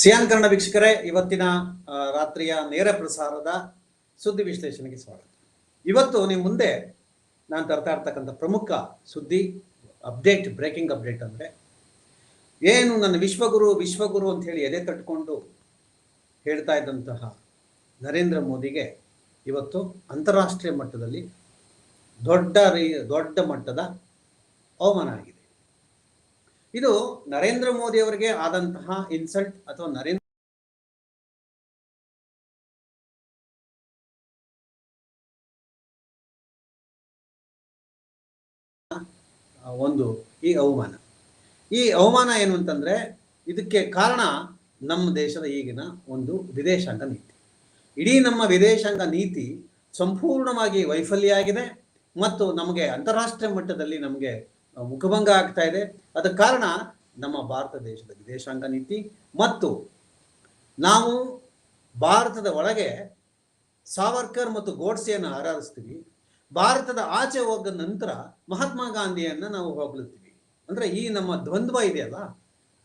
Xi'an Kannada ವೀಕ್ಷಕರೇ, ಇವತ್ತಿನ ರಾತ್ರಿಯ ನೇರ ಪ್ರಸಾರದ ಸುದ್ದಿ ವಿಶ್ಲೇಷಣೆಗೆ ಸ್ವಾಗತ. ಇವತ್ತು ನಿಮ್ಮ ಮುಂದೆ ನಾನು ತರ್ತಾ ಇರ್ತಕ್ಕಂಥ ಪ್ರಮುಖ ಸುದ್ದಿ, ಅಪ್ಡೇಟ್, ಬ್ರೇಕಿಂಗ್ ಅಪ್ಡೇಟ್ ಅಂದರೆ, ಏನು ನನ್ನ ವಿಶ್ವಗುರು ವಿಶ್ವಗುರು ಅಂತ ಹೇಳಿ ಎದೆ ತಟ್ಕೊಂಡು ಹೇಳ್ತಾ ಇದ್ದಂತಹ ನರೇಂದ್ರ ಮೋದಿಗೆ ಇವತ್ತು ಅಂತಾರಾಷ್ಟ್ರೀಯ ಮಟ್ಟದಲ್ಲಿ ದೊಡ್ಡ ರೀ, ದೊಡ್ಡ ಮಟ್ಟದ ಅವಮಾನ ಆಗಿದೆ. ಇದು ನರೇಂದ್ರ ಮೋದಿ ಅವರಿಗೆ ಆದಂತಹ ಇನ್ಸಲ್ಟ್ ಅಥವಾ ನರೇಂದ್ರ ಒಂದು ಈ ಅವಮಾನ. ಈ ಅವಮಾನ ಏನು ಅಂತಂದ್ರೆ ಇದಕ್ಕೆ ಕಾರಣ ನಮ್ಮ ದೇಶದ ಈಗಿನ ಒಂದು ವಿದೇಶಾಂಗ ನೀತಿ. ಇಡೀ ನಮ್ಮ ವಿದೇಶಾಂಗ ನೀತಿ ಸಂಪೂರ್ಣವಾಗಿ ವೈಫಲ್ಯ ಆಗಿದೆ ಮತ್ತು ನಮಗೆ ಅಂತಾರಾಷ್ಟ್ರೀಯ ಮಟ್ಟದಲ್ಲಿ ನಮಗೆ ಮುಖಭಂಗ ಆಗ್ತಾ ಇದೆ. ಅದಕ್ಕೆ ಕಾರಣ ನಮ್ಮ ಭಾರತ ದೇಶದ ವಿದೇಶಾಂಗ ನೀತಿ ಮತ್ತು ನಾವು ಭಾರತದ ಒಳಗೆ ಸಾವರ್ಕರ್ ಮತ್ತು ಗೋಡ್ಸೆಯನ್ನು ಆರಾಧಿಸ್ತೀವಿ. ಭಾರತದ ಆಚೆ ಹೋದ ನಂತರ ಮಹಾತ್ಮ ಗಾಂಧಿಯನ್ನ ನಾವು ಹೊಗಳುತ್ತೀವಿ. ಅಂದ್ರೆ ಈ ನಮ್ಮ ದ್ವಂದ್ವ ಇದೆಯಲ್ಲ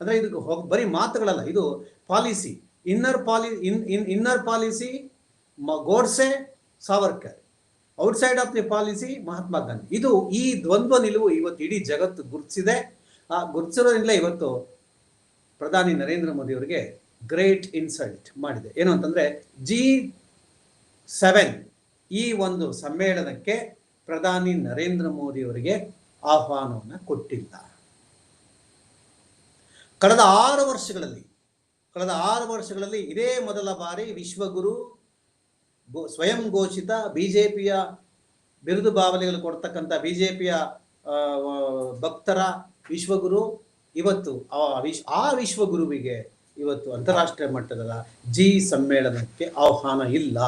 ಅಂದ್ರೆ ಇದು ಬರೀ ಮಾತುಗಳಲ್ಲ, ಇದು policy. Inner poly in in inner policy Godse, Savarkar. Outside of the policy Mahatma Gandhi ಇದು ಈ ದ್ವಂದ್ವ ನಿಲುವು ಇವತ್ತು ಇಡೀ ಜಗತ್ತು ಗುರುತಿಸಿದೆ. ಆ ಗುರುತಿಸಿರೋದ್ರಿಂದ ಇವತ್ತು ಪ್ರಧಾನಿ ನರೇಂದ್ರ ಮೋದಿ ಅವರಿಗೆ ಗ್ರೇಟ್ ಇನ್ಸಲ್ಟ್ ಮಾಡಿದೆ. ಏನು ಅಂತಂದ್ರೆ ಜಿ ಸೆವೆನ್ ಈ ಒಂದು ಸಮ್ಮೇಳನಕ್ಕೆ ಪ್ರಧಾನಿ ನರೇಂದ್ರ ಮೋದಿ ಅವರಿಗೆ ಆಹ್ವಾನವನ್ನು ಕೊಟ್ಟಿಲ್ಲ. ಕಳೆದ ಆರು ವರ್ಷಗಳಲ್ಲಿ, ಕಳೆದ ಆರು ವರ್ಷಗಳಲ್ಲಿ ಇದೇ ಮೊದಲ ಬಾರಿ ವಿಶ್ವಗುರು ಸ್ವಯಂ ಘೋಷಿತ ಬಿಜೆಪಿಯ ಬಿರುದು ಬಾವಲಿಗಳು ಕೊಡ್ತಕ್ಕಂಥ ಬಿಜೆಪಿಯ ಭಕ್ತರ ವಿಶ್ವಗುರು ಇವತ್ತು, ಆ ಆ ವಿಶ್ವಗುರುವಿಗೆ ಇವತ್ತು ಅಂತಾರಾಷ್ಟ್ರೀಯ ಮಟ್ಟದ ಜಿ ಸಮ್ಮೇಳನಕ್ಕೆ ಆಹ್ವಾನ ಇಲ್ಲ,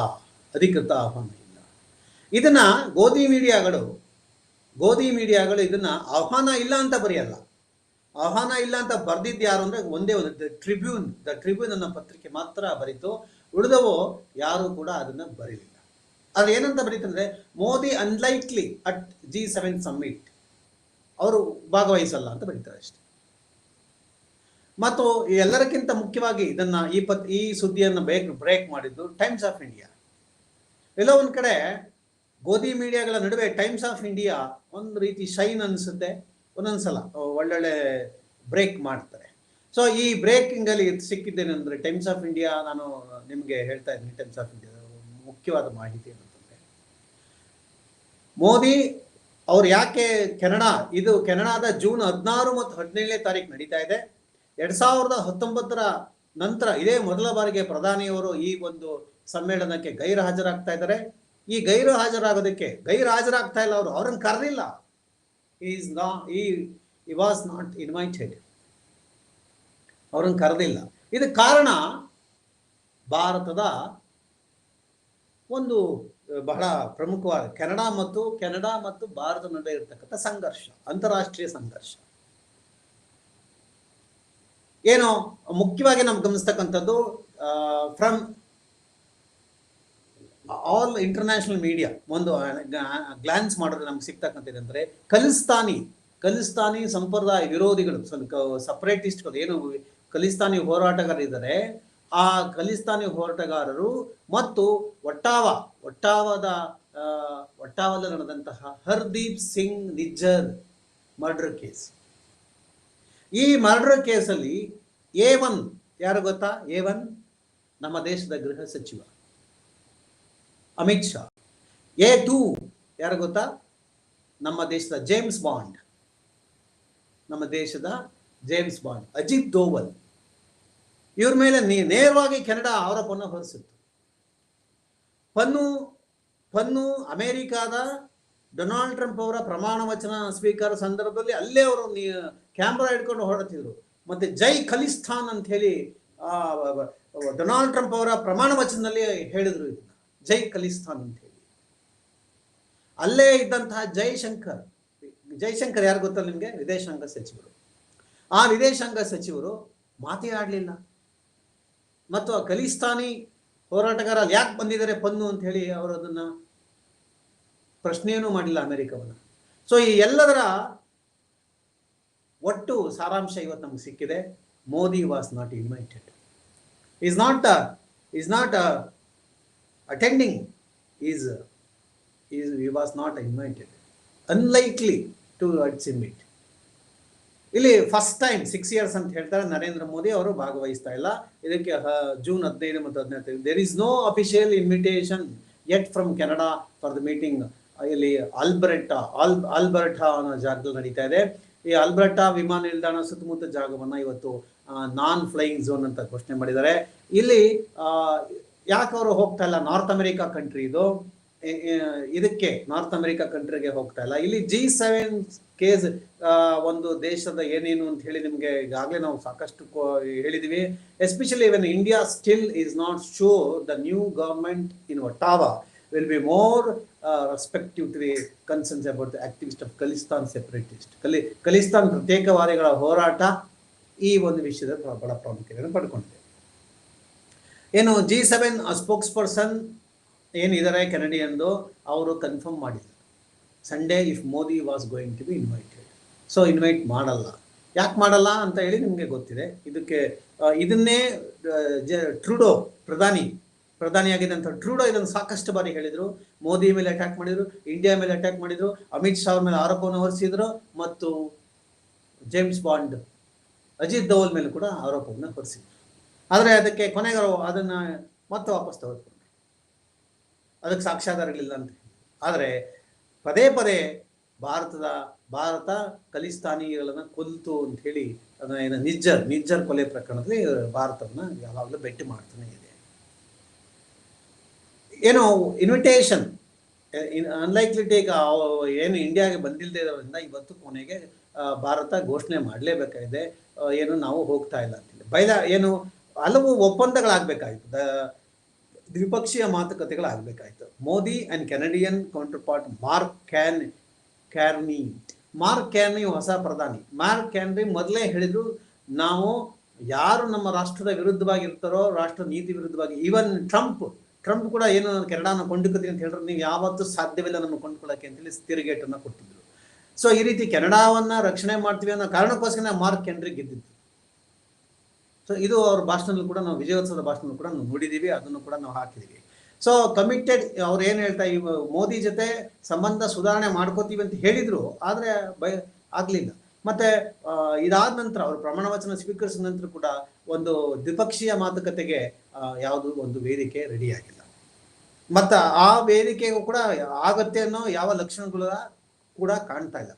ಅಧಿಕೃತ ಆಹ್ವಾನ ಇಲ್ಲ. ಇದನ್ನ ಗೋಧಿ ಮೀಡಿಯಾಗಳು ಗೋಧಿ ಮೀಡಿಯಾಗಳು ಇದನ್ನ ಆಹ್ವಾನ ಇಲ್ಲ ಅಂತ ಬರೆಯಲ್ಲ. ಆಹ್ವಾನ ಇಲ್ಲ ಅಂತ ಬರೆದಿದ್ದು ಯಾರು ಅಂದ್ರೆ ಒಂದೇ ಒಂದು ಟ್ರಿಬ್ಯೂನ್, ದ ಟ್ರಿಬ್ಯೂನ್ ಅನ್ನೋ ಪತ್ರಿಕೆ ಮಾತ್ರ ಬರೀತು. ಉಳಿದವು ಯಾರು ಕೂಡ ಅದನ್ನ ಬರೀಲಿಲ್ಲ. ಆದ್ರೆ ಏನಂತ ಬರೀತಂದ್ರೆ, Modi unlikely at G seven summit ಅವರು ಭಾಗವಹಿಸಲ್ಲ ಅಂತ ಬರೀತಾರೆ ಅಷ್ಟೇ. ಮತ್ತು ಎಲ್ಲರಕ್ಕಿಂತ ಮುಖ್ಯವಾಗಿ ಇದನ್ನ ಈ ಪತ್, ಈ ಸುದ್ದಿಯನ್ನು ಬೇಕ್ ಬ್ರೇಕ್ ಮಾಡಿದ್ದು ಟೈಮ್ಸ್ ಆಫ್ ಇಂಡಿಯಾ ಎಲ್ಲೋ ಒಂದು ಕಡೆ ಗೋಧಿ ಮೀಡಿಯಾಗಳ ನಡುವೆ ಟೈಮ್ಸ್ ಆಫ್ ಇಂಡಿಯಾ ಒಂದು ರೀತಿ ಶೈನ್ ಅನಿಸುತ್ತೆ, ಒಂದೊಂದ್ಸಲ ಒಳ್ಳೊಳ್ಳೆ ಬ್ರೇಕ್ ಮಾಡ್ತಾರೆ. ಸೊ ಈ ಬ್ರೇಕಿಂಗ್ ಅಲ್ಲಿ ಸಿಕ್ಕಿದ್ದೇನೆ ಅಂದ್ರೆ ಟೈಮ್ಸ್ ಆಫ್ ಇಂಡಿಯಾ ನಾನು ನಿಮಗೆ ಹೇಳ್ತಾ ಇದ್ದೀನಿ ಟೈಮ್ಸ್ ಆಫ್ ಇಂಡಿಯಾ ಮುಖ್ಯವಾದ ಮಾಹಿತಿ ಏನಂತಂದ್ರೆ, ಮೋದಿ ಅವ್ರು ಯಾಕೆ ಕೆನಡಾ, ಇದು ಕೆನಡಾದ ಜೂನ್ ಹದಿನಾರು ಮತ್ತು ಹದಿನೇಳನೇ ತಾರೀಕು ನಡೀತಾ ಇದೆ. ಎರಡ್ ಸಾವಿರದ ಹತ್ತೊಂಬತ್ತರ ನಂತರ ಇದೇ ಮೊದಲ ಬಾರಿಗೆ ಪ್ರಧಾನಿಯವರು ಈ ಒಂದು ಸಮ್ಮೇಳನಕ್ಕೆ ಗೈರು ಹಾಜರಾಗ್ತಾ ಇದ್ದಾರೆ. ಈ ಗೈರು ಹಾಜರಾಗೋದಕ್ಕೆ ಗೈರು ಹಾಜರಾಗ್ತಾ ಇಲ್ಲ ಅವರು, ಅವ್ರನ್ನ ಕರೆದಿಲ್ಲ. ಈಸ್ ನಾ ಈ ವಾಸ್ ನಾಟ್ ಇನ್ವೈಟೆಡ್ ಅವ್ರನ್ನ ಕರೆದಿಲ್ಲ. ಇದಕ್ಕೆ ಕಾರಣ ಭಾರತದ ಒಂದು ಬಹಳ ಪ್ರಮುಖವಾದ ಕೆನಡಾ ಮತ್ತು ಕೆನಡಾ ಮತ್ತು ಭಾರತ ನಡುವೆ ಇರತಕ್ಕಂಥ ಸಂಘರ್ಷ, ಅಂತಾರಾಷ್ಟ್ರೀಯ ಸಂಘರ್ಷ. ಏನೋ, ಮುಖ್ಯವಾಗಿ ನಾವು ಗಮನಿಸ್ತಕ್ಕಂಥದ್ದು ಫ್ರಮ್ ಆಲ್ ಇಂಟರ್ನ್ಯಾಷನಲ್ ಮೀಡಿಯಾ ಒಂದು ಗ್ಲಾನ್ಸ್ ಮಾಡಿದ್ರೆ ನಮ್ಗೆ ಸಿಗ್ತಕ್ಕಂಥದ್ದು ಅಂದರೆ ಖಲಿಸ್ತಾನಿ ಖಲಿಸ್ತಾನಿ ಸಂಪ್ರದಾಯ ವಿರೋಧಿಗಳು ಸಪರೇಟಿಸ್ಟ್ಗಳು ಏನು ಖಲಿಸ್ತಾನಿ ಹೋರಾಟಗಾರರಿದ್ದಾರೆ. ಆ ಖಲಿಸ್ತಾನಿ ಹೋರಾಟಗಾರರು ಮತ್ತು ಒಟ್ಟಾವ, ಒಟ್ಟಾವದ ಒಟ್ಟಾವದಲ್ಲಿ ನಡೆದಂತಹ ಹರ್ದೀಪ್ ಸಿಂಗ್ ನಿಜ್ಜರ್ ಮರ್ಡರ್ ಕೇಸ್. ಈ ಮರ್ಡರ್ ಕೇಸಲ್ಲಿ ಎ ಒನ್, ಯಾರು ಗೊತ್ತಾ? ಎ ಒನ್ ನಮ್ಮ ದೇಶದ ಗೃಹ ಸಚಿವ. ಅಮಿತ್ ಶಾ. ಎ ಟೂ, ಯಾರು ಗೊತ್ತಾ? ನಮ್ಮ ದೇಶದ ಜೇಮ್ಸ್ ಬಾಂಡ್. ನಮ್ಮ ದೇಶದ ಜೇಮ್ಸ್ ಬಾಂಡ್ ಅಜಿತ್ ದೋವಲ್ ಇವ್ರ ಮೇಲೆ ನೇರವಾಗಿ ಕೆನಡಾ ಆರೋಪವನ್ನು ಹೊರಿಸಿತ್ತು. ಪನ್ನು ಪನ್ನು ಅಮೇರಿಕಾದ ಡೊನಾಲ್ಡ್ ಟ್ರಂಪ್ ಅವರ ಪ್ರಮಾಣ ವಚನ ಸ್ವೀಕಾರ ಸಂದರ್ಭದಲ್ಲಿ ಅಲ್ಲೇ ಅವರು ಕ್ಯಾಮ್ರಾ ಇಟ್ಕೊಂಡು ಹೊರಡ್ತಿದ್ರು. ಮತ್ತೆ ಜೈ ಖಲಿಸ್ತಾನ್ ಅಂತ ಹೇಳಿ ಡೊನಾಲ್ಡ್ ಟ್ರಂಪ್ ಅವರ ಪ್ರಮಾಣ ವಚನದಲ್ಲಿ ಹೇಳಿದ್ರು ಇದನ್ನ. ಜೈ ಖಲಿಸ್ತಾನ್ ಅಂತ ಹೇಳಿ. ಅಲ್ಲೇ ಇದ್ದಂತಹ ಜೈಶಂಕರ್ ಜೈಶಂಕರ್ ಯಾರು ಗೊತ್ತಲ್ಲ ನಿಮಗೆ? ವಿದೇಶಾಂಗ ಸಚಿವರು. ಆ ವಿದೇಶಾಂಗ ಸಚಿವರು ಮಾತೇ ಆಡಲಿಲ್ಲ ಮತ್ತು ಆ ಖಲಿಸ್ತಾನಿ ಹೋರಾಟಗಾರ ಯಾಕೆ ಬಂದಿದ್ದಾರೆ ಪನ್ನು ಅಂತ ಹೇಳಿ ಅವರು ಅದನ್ನು ಪ್ರಶ್ನೆಯೂ ಮಾಡಿಲ್ಲ ಅಮೆರಿಕವನ್ನು. ಸೊ ಈ ಎಲ್ಲದರ ಒಟ್ಟು ಸಾರಾಂಶ ಇವತ್ತು ನಮ್ಗೆ ಸಿಕ್ಕಿದೆ. Modi was not invited. Is not is not attending is is we was not invited unlikely to ಅಟ್ಸ್ ಇಮಿಟ್ ಇಲ್ಲಿ ಫಸ್ಟ್ ಟೈಮ್ ಸಿಕ್ಸ್ ಇಯರ್ಸ್ ಅಂತ ಹೇಳ್ತಾರೆ, ನರೇಂದ್ರ ಮೋದಿ ಅವರು ಭಾಗವಹಿಸ್ತಾ ಇಲ್ಲ. ಇದಕ್ಕೆ ಜೂನ್ ಹದಿನೈದು ಮತ್ತು ಹದಿನೈದು there is no official invitation yet from Canada for the meeting ಇಲ್ಲಿ ಆಲ್ಬರ್ಟಾ ಆಲ್ ಆಲ್ಬರ್ಟಾ ಅನ್ನೋ ಜಾಗದಲ್ಲಿ ನಡೀತಾ ಇದೆ. ಈ ಆಲ್ಬರ್ಟಾ ವಿಮಾನ ನಿಲ್ದಾಣ ಸುತ್ತಮುತ್ತ ಜಾಗವನ್ನ ಇವತ್ತು ನಾನ್ ಫ್ಲೈಯಿಂಗ್ ಝೋನ್ ಅಂತ ಘೋಷಣೆ ಮಾಡಿದ್ದಾರೆ. ಇಲ್ಲಿ ಯಾಕೆ ಅವರು ಹೋಗ್ತಾ ಇಲ್ಲ? ನಾರ್ತ್ ಅಮೆರಿಕಾ ಕಂಟ್ರಿ ಇದು. ಇದಕ್ಕೆ ನಾರ್ತ್ ಅಮೆರಿಕಾ ಕಂಟ್ರಿಗೆ ಹೋಗ್ತಾ ಇಲ್ಲ. ಇಲ್ಲಿ ಜಿ ಸೆವೆನ್ ಕೇಸ್ ಒಂದು ದೇಶದ ಏನೇನು ಅಂತ ಹೇಳಿ ನಿಮಗೆ ಈಗಾಗಲೇ ನಾವು ಸಾಕಷ್ಟು ಹೇಳಿದೀವಿ. Especially even India still is not show the new government in Ottawa will be more respective to the concerns about the activist of Khalistan separatist. ಕಲಿ ಖಲಿಸ್ತಾನ್ ಪ್ರತ್ಯೇಕವಾದಿಗಳ ಹೋರಾಟ ಈ ಒಂದು ವಿಷಯದ ಬಹಳ ಪ್ರಾಮುಖ್ಯತೆಯನ್ನು ಪಡ್ಕೊಂಡಿದೆ. ಏನು ಜಿ ಸೆವೆನ್ ಸ್ಪೋಕ್ಸ್ ಪರ್ಸನ್ ಏನಿದ್ದಾರೆ ಕೆನಡಿಯನ್ದು ಅವರು ಕನ್ಫರ್ಮ್ ಮಾಡಿದ್ರು. Sunday if Modi was going to be invited so invite ಮಾಡಲ್ಲ. ಯಾಕೆ ಮಾಡಲ್ಲ ಅಂತ ಹೇಳಿ ನಿಮಗೆ ಗೊತ್ತಿದೆ. ಇದಕ್ಕೆ ಇದನ್ನೇ ಜ- ಟ್ರೂಡೋ ಪ್ರಧಾನಿ ಪ್ರಧಾನಿಯಾಗಿದ್ದಂಥ ಟ್ರೂಡೋ ಇದನ್ನು ಸಾಕಷ್ಟು ಬಾರಿ ಹೇಳಿದರು. ಮೋದಿ ಮೇಲೆ ಅಟ್ಯಾಕ್ ಮಾಡಿದರು ಇಂಡಿಯಾ ಮೇಲೆ ಅಟ್ಯಾಕ್ ಮಾಡಿದರು, ಅಮಿತ್ ಶಾ ಅವ್ರ ಮೇಲೆ ಆರೋಪವನ್ನು ಹೊರಿಸಿದ್ರು ಮತ್ತು ಜೇಮ್ಸ್ ಬಾಂಡ್ ಅಜಿತ್ ದೋವಲ್ ಮೇಲೆ ಕೂಡ ಆರೋಪವನ್ನು ಹೊರಿಸಿದ್ರು. ಆದರೆ ಅದಕ್ಕೆ ಕೊನೆಗರು ಅದನ್ನು ಮತ್ತೆ ವಾಪಸ್ ತೆಗೆದುಕೊಂಡ್ರು ಅದಕ್ಕೆ ಸಾಕ್ಷ್ಯಾಧಾರಗಳಿಲ್ಲ ಅಂತ. ಆದರೆ ಪದೇ ಪದೇ ಭಾರತದ, ಭಾರತ ಖಲಿಸ್ತಾನಿಗಳನ್ನು ಕೊಲ್ತು ಅಂತ ಹೇಳಿ ಅದನ್ನ ಏನು ನಿಜ್ಜರ್ ನಿಜ್ಜರ್ ಕೊಲೆ ಪ್ರಕರಣದಲ್ಲಿ ಭಾರತವನ್ನು ಯಾವಾಗಲೂ ಭೇಟಿ ಮಾಡ್ತಾನೆ ಇದೆ. ಏನು ಇನ್ವಿಟೇಷನ್ ಅನ್ಲೈಕ್ಲಿ ಟೇಕ್ ಏನು ಇಂಡಿಯಾಗೆ ಬಂದಿಲ್ಲದೆ ಇರೋದ್ರಿಂದ ಇವತ್ತು ಕೊನೆಗೆ ಭಾರತ ಘೋಷಣೆ ಮಾಡಲೇಬೇಕಾಗಿದೆ. ಏನು ನಾವು ಹೋಗ್ತಾ ಇಲ್ಲ ಅಂತೇಳಿ ಬೈದ, ಏನು, ಹಲವು ಒಪ್ಪಂದಗಳಾಗಬೇಕಾಯ್ತು. ದ ದ್ವಿಪಕ್ಷೀಯ ಮಾತುಕತೆಗಳಾಗಬೇಕಾಯ್ತು. Modi and Canadian counterpart Mark can Carney Mark Carney ಹೊಸ ಪ್ರಧಾನಿ. ಮಾರ್ಕ್ ಕ್ಯಾನ್ರಿ ಮೊದಲೇ ಹೇಳಿದ್ರು, ನಾವು ಯಾರು ನಮ್ಮ ರಾಷ್ಟ್ರದ ವಿರುದ್ಧವಾಗಿ ಇರ್ತಾರೋ ರಾಷ್ಟ್ರ ನೀತಿ ವಿರುದ್ಧವಾಗಿ ಈವನ್ ಟ್ರಂಪ್ ಟ್ರಂಪ್ ಕೂಡ ಏನು ನಾನು ಕೆನಡಾನ ಕೊಂಡುಕೊತೀನಿ ಅಂತ ಹೇಳಿದ್ರೆ, ನೀವು ಯಾವತ್ತೂ ಸಾಧ್ಯವಿಲ್ಲ ನನ್ನ ಕೊಂಡ್ಕೊಳ್ಳೋಕೆ ಅಂತೇಳಿ ತಿರುಗೇಟನ್ನು ಕೊಟ್ಟಿದ್ರು. ಸೊ ಈ ರೀತಿ ಕೆನಡಾವನ್ನು ರಕ್ಷಣೆ ಮಾಡ್ತೀವಿ ಅನ್ನೋ ಕಾರಣಕ್ಕೋಸ್ಕರ ಮಾರ್ಕ್ ಕ್ಯಾನ್ರಿ ಗೆದ್ದಿದ್ದು. ಸೊ ಇದು ಅವ್ರ ಭಾಷಣದಲ್ಲಿ ಕೂಡ ನಾವು ವಿಜಯೋತ್ಸವದ ಭಾಷಣದಲ್ಲಿ ಕೂಡ ನಾವು ನೋಡಿದೀವಿ, ಅದನ್ನು ಕೂಡ ನಾವು ಹಾಕಿದ್ದೀವಿ ಸೊ ಕಮಿಟೆಡ್ ಅವ್ರು ಏನು ಹೇಳ್ತಾ ಇವ, ಮೋದಿ ಜೊತೆ ಸಂಬಂಧ ಸುಧಾರಣೆ ಮಾಡ್ಕೋತೀವಿ ಅಂತ ಹೇಳಿದ್ರು, ಆದ್ರೆ ಬಯ, ಆಗಲಿಲ್ಲ. ಮತ್ತೆ ಇದಾದ ನಂತರ ಅವರು ಪ್ರಮಾಣ ವಚನ ಸ್ವೀಕರಿಸಿದ ನಂತರ ಕೂಡ ಒಂದು ದ್ವಿಪಕ್ಷೀಯ ಮಾತುಕತೆಗೆ ಯಾವುದು ಒಂದು ವೇದಿಕೆ ರೆಡಿ ಆಗಿಲ್ಲ ಮತ್ತ ಆ ವೇದಿಕೆಗೂ ಕೂಡ ಆಗತ್ತೆ ಅನ್ನೋ ಯಾವ ಲಕ್ಷಣಗಳ ಕೂಡ ಕಾಣ್ತಾ ಇಲ್ಲ.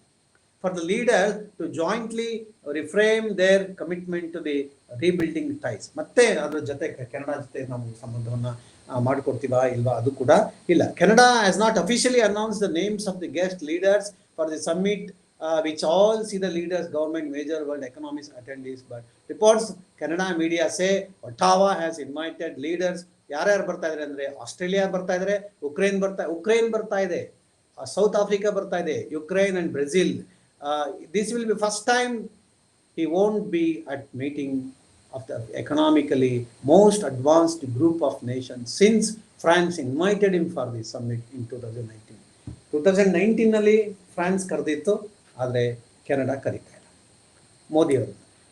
For the leader to jointly reframe their commitment to the rebuilding ties. ಮತ್ತೆ ಅದ್ರ ಜೊತೆ ಕೆನಡಾ ಜೊತೆ ನಾವು ಸಂಬಂಧವನ್ನ ಮಾಡಿಕೊಡ್ತೀವಾ ಮಾಡ್ಕೊಡ್ತೀವಾ ಇಲ್ವಾ ಅದು ಕೂಡ ಇಲ್ಲ. Canada has not officially announce the names of the guest leaders for the summit which all see the leaders government major world economics attendees but reports Canada media say Ottawa has invited leaders ಯಾರ್ಯಾರು ಬರ್ತಾ ಇದ್ದಾರೆ ಅಂದ್ರೆ Australia ಬರ್ತಾ ಇದ್ದಾರೆ Ukraine ಬರ್ತಾ Ukraine ಬರ್ತಾ ಇದೆ south Africa ಬರ್ತಾ ಇದೆ Ukraine and Brazil this will be first time he won't be at meeting of the economically most advanced group of nations since for the him in the summit nineteen 2019. 2019 ನಲ್ಲಿ France ಕರೆದಿತ್ತು, ಆದರೆ Canada ಕರೀತಾ ಇಲ್ಲ ಮೋದಿ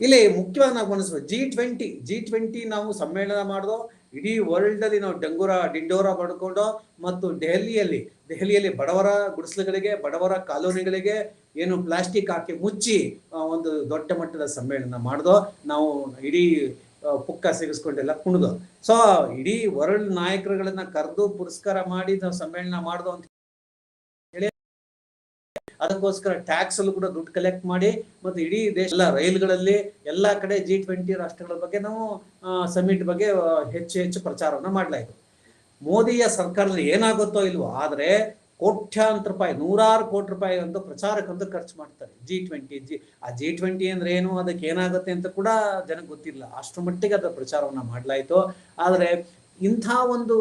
ಇಲ್ಲಿ ಮುಖ್ಯವಾಗಿ ನಾವು ಗಮನಿಸ್ಬೇಕು G twenty G twenty ನಾವು ಸಮ್ಮೇಳನ ಮಾಡಿದೋ, ಇಡೀ ವರ್ಲ್ಡಲ್ಲಿ ನಾವು ಡಂಗೂರ, ಡಿಂಡೋರ ಪಡ್ಕೊಂಡು, ಮತ್ತು ದೆಹಲಿಯಲ್ಲಿ ದೆಹಲಿಯಲ್ಲಿ ಬಡವರ ಗುಡಿಸಲುಗಳಿಗೆ, ಬಡವರ ಕಾಲೋನಿಗಳಿಗೆ ಏನು ಪ್ಲಾಸ್ಟಿಕ್ ಹಾಕಿ ಮುಚ್ಚಿ ಒಂದು ದೊಡ್ಡ ಮಟ್ಟದ ಸಮ್ಮೇಳನ ಮಾಡಿದೋ, ನಾವು ಇಡೀ ಪುಕ್ಕ ಸಿಗಿಸ್ಕೊಂಡೆಲ್ಲ ಕುಣಿದೋ. ಸೊ ಇಡೀ ವರ್ಲ್ಡ್ ನಾಯಕರುಗಳನ್ನ ಕರೆದು ಪುರಸ್ಕಾರ ಮಾಡಿ ನಾವು ಸಮ್ಮೇಳನ ಮಾಡ್ದೋ ಅಂತ ಅದಕ್ಕೋಸ್ಕರ ಟ್ಯಾಕ್ಸ್ ಅಲ್ಲೂ ಕೂಡ ದುಡ್ಡು ಕಲೆಕ್ಟ್ ಮಾಡಿ, ಮತ್ತು ಇಡೀ ದೇಶ, ಎಲ್ಲ ರೈಲ್ಗಳಲ್ಲಿ ಎಲ್ಲಾ ಕಡೆ ಜಿ ಟ್ವೆಂಟಿ ರಾಷ್ಟ್ರಗಳ ಬಗ್ಗೆ ನಾವು ಸಮಿಟ್ ಬಗ್ಗೆ ಹೆಚ್ಚು ಹೆಚ್ಚು ಪ್ರಚಾರವನ್ನ ಮಾಡಲಾಯಿತು. ಮೋದಿಯ ಸರ್ಕಾರದಲ್ಲಿ ಏನಾಗುತ್ತೋ ಇಲ್ವೋ, ಆದ್ರೆ ಕೋಟ್ಯಾಂತರ ರೂಪಾಯಿ, ನೂರಾರು ಕೋಟಿ ರೂಪಾಯಿ ಅಂತ ಪ್ರಚಾರಕ್ಕಂತ ಖರ್ಚು ಮಾಡ್ತಾರೆ. ಜಿ ಟ್ವೆಂಟಿ ಜಿ ಆ ಜಿ ಟ್ವೆಂಟಿ ಅಂದ್ರೆ ಏನು, ಅದಕ್ಕೆ ಏನಾಗುತ್ತೆ ಅಂತ ಕೂಡ ಜನಕ್ಕೆ ಗೊತ್ತಿಲ್ಲ. ಅಷ್ಟು ಮಟ್ಟಿಗೆ ಅದರ ಪ್ರಚಾರವನ್ನ ಮಾಡಲಾಯಿತು. ಆದರೆ ಇಂಥ ಒಂದು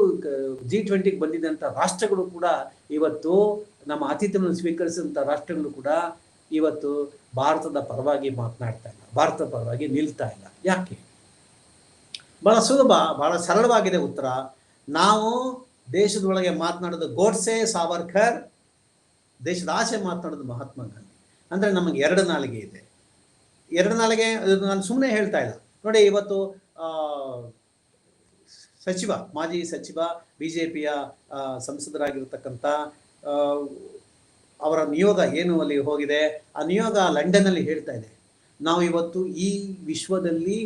ಜಿ ಟ್ವೆಂಟಿಗೆ ಬಂದಿದ್ದಂಥ ರಾಷ್ಟ್ರಗಳು ಕೂಡ ಇವತ್ತು ನಮ್ಮ ಆತಿಥ್ಯವನ್ನು ಸ್ವೀಕರಿಸಿದಂಥ ರಾಷ್ಟ್ರಗಳು ಕೂಡ ಇವತ್ತು ಭಾರತದ ಪರವಾಗಿ ಮಾತನಾಡ್ತಾ ಇಲ್ಲ. ಭಾರತದ ಪರವಾಗಿ ನಿಲ್ತಾ ಇಲ್ಲ. ಯಾಕೆ? ಬಹಳ ಸುಲಭ, ಬಹಳ ಸರಳವಾಗಿದೆ ಉತ್ತರ. ನಾವು ದೇಶದೊಳಗೆ ಮಾತನಾಡೋದು ಗೋಡ್ಸೆ ಸಾವರ್ಕರ್ ದೇಶದ ಆಸೆ ಮಾತನಾಡೋದು ಮಹಾತ್ಮ ಗಾಂಧಿ. ಅಂದ್ರೆ ನಮಗೆ ಎರಡು ನಾಲಿಗೆ ಇದೆ. ಎರಡು ನಾಲಿಗೆ ನಾನು ಸುಮ್ಮನೆ ಹೇಳ್ತಾ ಇಲ್ಲ. ನೋಡಿ ಇವತ್ತು ಸಚಿವ ಮಾಜಿ ಸಚಿವ ಬಿಜೆಪಿಯ ಸಂಸದರಾಗಿರ್ತಕ್ಕಂಥ ಆ, ಅವರ ನಿಯೋಗ ಏನು ಅಲ್ಲಿ ಹೋಗಿದೆ? ಆ ನಿಯೋಗ ಲಂಡನ್ ಅಲ್ಲಿ ಹೇಳ್ತಾ ಇದೆ. ನಾವು ಇವತ್ತು ಈ ವಿಶ್ವದಲ್ಲಿ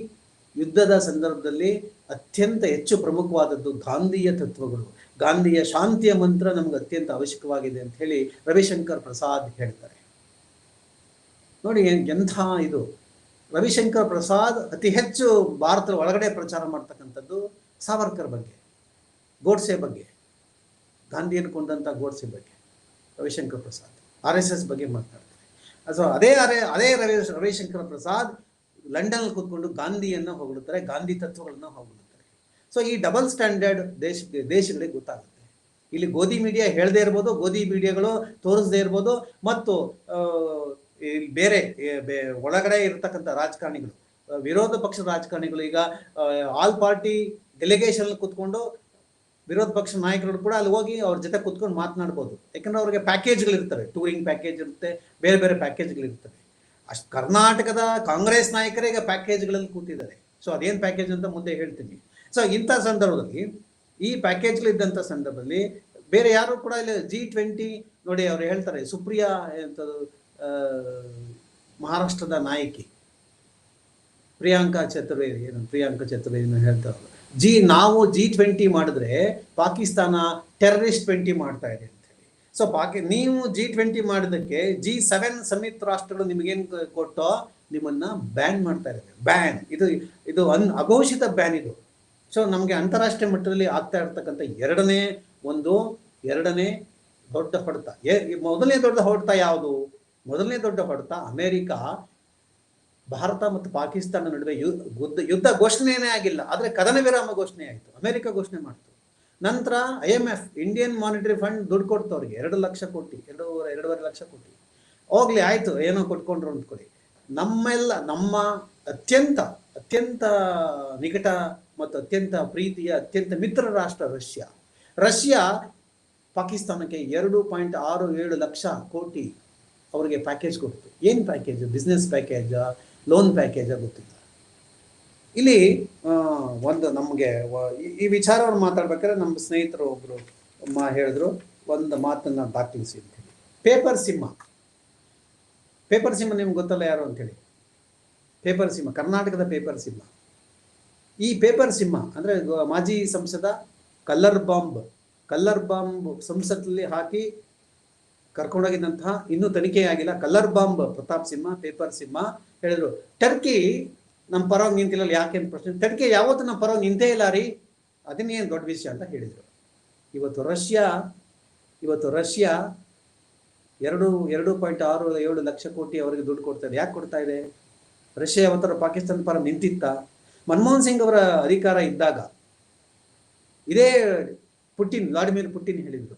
ಯುದ್ಧದ ಸಂದರ್ಭದಲ್ಲಿ ಅತ್ಯಂತ ಹೆಚ್ಚು ಪ್ರಮುಖವಾದದ್ದು ಗಾಂಧಿಯ ತತ್ವಗಳು. ಗಾಂಧಿಯ ಶಾಂತಿಯ ಮಂತ್ರ ನಮ್ಗೆ ಅತ್ಯಂತ ಅವಶ್ಯಕವಾಗಿದೆ ಅಂತ ಹೇಳಿ ರವಿಶಂಕರ್ ಪ್ರಸಾದ್ ಹೇಳ್ತಾರೆ. ನೋಡಿ ಎಂಥ ಇದು. ರವಿಶಂಕರ್ ಪ್ರಸಾದ್ ಅತಿ ಹೆಚ್ಚು ಭಾರತದ ಒಳಗಡೆ ಪ್ರಚಾರ ಮಾಡ್ತಕ್ಕಂಥದ್ದು ಸಾವರ್ಕರ್ ಬಗ್ಗೆ, ಗೋಡ್ಸೆ ಬಗ್ಗೆ ಗಾಂಧಿಯನ್ನು ಕೊಂಡಂಥ ಗೋಡ್ಸೆ ಬಗ್ಗೆ, Ravishankar Prasad, R S S ಬಗ್ಗೆ ಮಾತನಾಡ್ತಾರೆ ಸೊ ಅದೇ ಅರೆ, ಅದೇ ರವಿ, ರವಿಶಂಕರ್ ಪ್ರಸಾದ್ ಲಂಡನ್ ಕೂತ್ಕೊಂಡು ಗಾಂಧಿಯನ್ನ ಹೊಗಳುತ್ತಾರೆ ಗಾಂಧಿ ತತ್ವಗಳನ್ನು ಹೊಗಳುತ್ತಾರೆ ಸೊ ಈ ಡಬಲ್ ಸ್ಟ್ಯಾಂಡರ್ಡ್ ದೇಶ ದೇಶಗಳಿಗೆ ಗೊತ್ತಾಗುತ್ತೆ. ಇಲ್ಲಿ ಗೋಧಿ ಮೀಡಿಯಾ ಹೇಳದೇ ಇರ್ಬೋದು, ಗೋಧಿ ಮೀಡಿಯಾಗಳು ತೋರಿಸದೇ ಇರ್ಬೋದು, ಮತ್ತು ಬೇರೆ ಒಳಗಡೆ ಇರತಕ್ಕಂಥ ರಾಜಕಾರಣಿಗಳು ವಿರೋಧ ಪಕ್ಷದ ರಾಜಕಾರಣಿಗಳು ಈಗ ಆಲ್ ಪಾರ್ಟಿ ಡೆಲಿಗೇಷನ್ ಕೂತ್ಕೊಂಡು ವಿರೋಧ ಪಕ್ಷ ನಾಯಕರು ಕೂಡ ಅಲ್ಲಿ ಹೋಗಿ ಅವ್ರ ಜೊತೆ ಕುತ್ಕೊಂಡು ಮಾತನಾಡ್ಬೋದು. ಯಾಕಂದ್ರೆ ಅವ್ರಿಗೆ ಪ್ಯಾಕೇಜ್ಗಳು ಇರ್ತವೆ. ಟೂರಿಂಗ್ ಪ್ಯಾಕೇಜ್ ಇರುತ್ತೆ, ಬೇರೆ ಬೇರೆ ಪ್ಯಾಕೇಜ್ಗಳು ಇರ್ತವೆ. ಅಷ್ಟು ಕರ್ನಾಟಕದ ಕಾಂಗ್ರೆಸ್ ನಾಯಕರೇ ಈಗ ಪ್ಯಾಕೇಜ್ಗಳಲ್ಲಿ ಕೂತಿದ್ದಾರೆ. ಸೊ ಅದೇನು ಪ್ಯಾಕೇಜ್ ಅಂತ ಮುಂದೆ ಹೇಳ್ತೀನಿ. ಸೊ ಇಂಥ ಸಂದರ್ಭದಲ್ಲಿ, ಈ ಪ್ಯಾಕೇಜ್ಗಳಿದ್ದಂಥ ಸಂದರ್ಭದಲ್ಲಿ, ಬೇರೆ ಯಾರು ಕೂಡ ಇಲ್ಲಿ ಜಿ ಟ್ವೆಂಟಿ ನೋಡಿ ಅವ್ರು ಹೇಳ್ತಾರೆ, ಸುಪ್ರಿಯಾ ಎಂಥದ್ದು ಮಹಾರಾಷ್ಟ್ರದ ನಾಯಕಿ. ಪ್ರಿಯಾಂಕಾ ಚತುರ್ವೇದಿ ಏನು ಪ್ರಿಯಾಂಕಾ ಚತುರ್ವೇದಿ ಹೇಳ್ತಾರೆ ಜಿ, ನಾವು ಜಿ ಟ್ವೆಂಟಿ ಮಾಡಿದ್ರೆ, ಪಾಕಿಸ್ತಾನ ಟೆರರಿಸ್ಟ್ ಟ್ವೆಂಟಿ ಮಾಡ್ತಾ ಇದೆ ಅಂತ ಹೇಳಿ. ಸೊ ಪಾಕಿ, ನೀವು ಜಿ ಟ್ವೆಂಟಿ ಮಾಡಿದಕ್ಕೆ ಜಿ ಸೆವೆನ್ ಸಂಯುಕ್ತ ರಾಷ್ಟ್ರಗಳು ನಿಮಗೇನು ಕೊಟ್ಟೋ, ನಿಮ್ಮನ್ನ ಬ್ಯಾನ್ ಮಾಡ್ತಾ ಇದ್ದಾರೆ. ಬ್ಯಾನ್ ಇದು ಇದು ಅನ್, ಅಘೋಷಿತ ಬ್ಯಾನ್ ಇದು. ಸೊ ನಮಗೆ ಅಂತಾರಾಷ್ಟ್ರೀಯ ಮಟ್ಟದಲ್ಲಿ ಆಗ್ತಾ ಇರ್ತಕ್ಕಂಥ ಎರಡನೇ ಒಂದು, ಎರಡನೇ ದೊಡ್ಡ ಹೊಡೆತ. ಮೊದಲನೇ ದೊಡ್ಡ ಹೊಡೆತ ಯಾವುದು? ಮೊದಲನೇ ದೊಡ್ಡ ಹೊಡೆತ ಅಮೇರಿಕ, ಭಾರತ ಮತ್ತು ಪಾಕಿಸ್ತಾನ ನಡುವೆ ಯುದ್ಧ ಯುದ್ಧ ಘೋಷಣೆಯೇ ಆಗಿಲ್ಲ. ಆದರೆ ಕದನ ವಿರಾಮ ಘೋಷಣೆ ಆಯಿತು. ಅಮೆರಿಕ ಘೋಷಣೆ ಮಾಡ್ತು. ನಂತರ I M F, Indian monetary fund ದುಡ್ಡು ಕೊಡ್ತು ಅವ್ರಿಗೆ. ಎರಡು ಲಕ್ಷ ಕೋಟಿ, ಎರಡೂವರೆ ಎರಡೂವರೆ ಲಕ್ಷ ಕೋಟಿ. ಹೋಗ್ಲಿ, ಆಯಿತು, ಏನೋ ಕೊಟ್ಕೊಂಡ್ರು ಅಂದ್ಕೊಳ್ಳಿ ನಮ್ಮೆಲ್ಲ, ನಮ್ಮ ಅತ್ಯಂತ ಅತ್ಯಂತ ನಿಕಟ ಮತ್ತು ಅತ್ಯಂತ ಪ್ರೀತಿಯ, ಅತ್ಯಂತ ಮಿತ್ರ ರಾಷ್ಟ್ರ ರಷ್ಯಾ. ರಷ್ಯಾ ಪಾಕಿಸ್ತಾನಕ್ಕೆ ಎರಡು ಪಾಯಿಂಟ್ ಆರು ಏಳು ಲಕ್ಷ ಕೋಟಿ ಅವರಿಗೆ ಪ್ಯಾಕೇಜ್ ಕೊಡ್ತು. ಏನು package business package loan package ಗೊತ್ತಿಲ್ಲ. ಇಲ್ಲಿ ಒಂದು ನಮಗೆ ಈ ವಿಚಾರವನ್ನು ಮಾತಾಡ್ಬೇಕಾದ್ರೆ ನಮ್ಮ ಸ್ನೇಹಿತರು ಒಬ್ರು ಮಾ ಹೇಳಿದ್ರು, ಒಂದು ಮಾತನ್ನ ದಾಖಲಿಸಿ ಅಂತ ಪೇಪರ್ ಸಿಂಹ. ಪೇಪರ್ ಸಿಂಹ ನಿಮ್ಗೆ ಗೊತ್ತಲ್ಲ ಯಾರು ಅಂತೇಳಿ ಪೇಪರ್ ಸಿಂಹ, ಕರ್ನಾಟಕದ ಪೇಪರ್ ಸಿಂಹ. ಈ ಪೇಪರ್ ಸಿಂಹ ಅಂದ್ರೆ ಮಾಜಿ ಸಂಸದ ಕಲ್ಲರ್ ಬಾಂಬ್ ಕಲ್ಲರ್ ಬಾಂಬ್ ಸಂಸತ್ತಲ್ಲಿ ಹಾಕಿ ಕರ್ಕೊಂಡೋಗಿದ್ದಂತಹ ಇನ್ನೂ ತನಿಖೆ ಆಗಿಲ್ಲ. Colour bomb, Pratap Simha paper Simha ಹೇಳಿದ್ರು, ಟರ್ಕಿ ನಮ್ಮ ಪರವಾಗಿ ನಿಂತಿಲ್ಲ ಯಾಕೆ? ಅಂತ ಪ್ರಶ್ನೆ. ಟರ್ಕಿ ಯಾವತ್ತೂ ನಮ್ಮ ಪರವಾಗಿ ನಿಂತೇ ಇಲ್ಲ ರೀ. ಅದನ್ನೇನು ದೊಡ್ಡ ವಿಷಯ? ಅಂತ ಹೇಳಿದರು. ಇವತ್ತು ರಷ್ಯಾ ಇವತ್ತು ರಷ್ಯಾ ಎರಡು ಎರಡು ಪಾಯಿಂಟ್ ಆರು ಏಳು ಲಕ್ಷ ಕೋಟಿ ಅವರಿಗೆ ದುಡ್ಡು ಕೊಡ್ತಾ ಇದೆ. ಯಾಕೆ ಕೊಡ್ತಾ ಇದೆ? ರಷ್ಯಾ ಯಾವತ್ತಾರ ಪಾಕಿಸ್ತಾನ ಪರ ನಿಂತಿತ್ತ? ಮನಮೋಹನ್ ಸಿಂಗ್ ಅವರ ಅಧಿಕಾರ ಇದ್ದಾಗ ಇದೇ ಪುಟಿನ್, ವ್ಲಾಡಿಮಿರ್ ಪುಟಿನ್ ಹೇಳಿದ್ರು.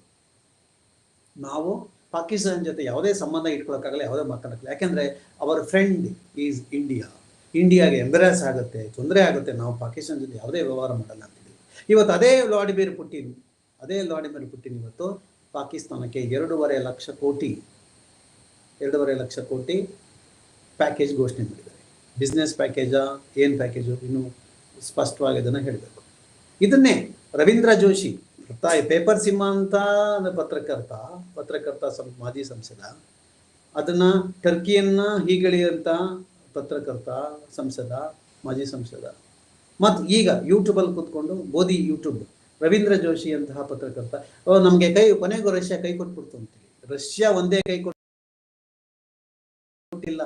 ನಾವು ಪಾಕಿಸ್ತಾನ ಜೊತೆ ಯಾವುದೇ ಸಂಬಂಧ ಇಟ್ಕೊಳಕ್ಕಾಗಲ್ಲ, ಯಾವುದೇ ಮಾತಾಡಕ್ಕಾಗಲ್ಲ. ಯಾಕೆಂದ್ರೆ ಅವರ ಫ್ರೆಂಡ್ ಈಸ್ ಇಂಡಿಯಾ ಇಂಡಿಯಾಗೆ ಎಂಬರಾಸ್ ಆಗುತ್ತೆ, ತೊಂದರೆ ಆಗುತ್ತೆ. ನಾವು ಪಾಕಿಸ್ತಾನ ಜೊತೆ ಯಾವುದೇ ವ್ಯವಹಾರ ಮಾಡಲ್ಲ ಅಂತ ಇವತ್ತು ಅದೇ ವ್ಲಾಡಿಮಿರ್ ಪುಟಿನ್, ಅದೇ ವ್ಲಾಡಿಮಿರ್ ಪುಟಿನ್ ಇವತ್ತು ಪಾಕಿಸ್ತಾನಕ್ಕೆ ಎರಡೂವರೆ ಲಕ್ಷ ಕೋಟಿ, ಎರಡೂವರೆ ಲಕ್ಷ ಕೋಟಿ ಪ್ಯಾಕೇಜ್ ಘೋಷಣೆ ಮಾಡಿದ್ದಾರೆ. ಬಿಸ್ನೆಸ್ ಪ್ಯಾಕೇಜಾ ಏನು ಪ್ಯಾಕೇಜು ಇನ್ನು ಸ್ಪಷ್ಟವಾಗಿ ಅದನ್ನು ಹೇಳಬೇಕು. ಇದನ್ನೇ ರವೀಂದ್ರ ಜೋಶಿ ತಾಯಿ ಪೇಪರ್ ಸಿಂಹ ಅಂತ ಪತ್ರಕರ್ತ ಪತ್ರಕರ್ತ ಸಂ, ಮಾಜಿ ಸಂಸದ, ಅದನ್ನ ಟರ್ಕಿಯನ್ನ ಹೀಗಳಿಯಂತ ಪತ್ರಕರ್ತ, ಸಂಸದ, ಮಾಜಿ ಸಂಸದ. ಮತ್ತು ಈಗ ಯೂಟ್ಯೂಬಲ್ಲಿ ಕೂತ್ಕೊಂಡು ಗೋಧಿ ಯೂಟ್ಯೂಬ್ ರವೀಂದ್ರ ಜೋಶಿ ಅಂತಹ ಪತ್ರಕರ್ತ. ಓ, ನಮಗೆ ಕೈ ಕೊನೆಗೂ ರಷ್ಯಾ ಕೈ ಕೊಟ್ಬಿಡ್ತು ಅಂತೇಳಿ ರಷ್ಯಾ ಒಂದೇ ಕೈ ಕೊಟ್ಟಿಲ್ಲ.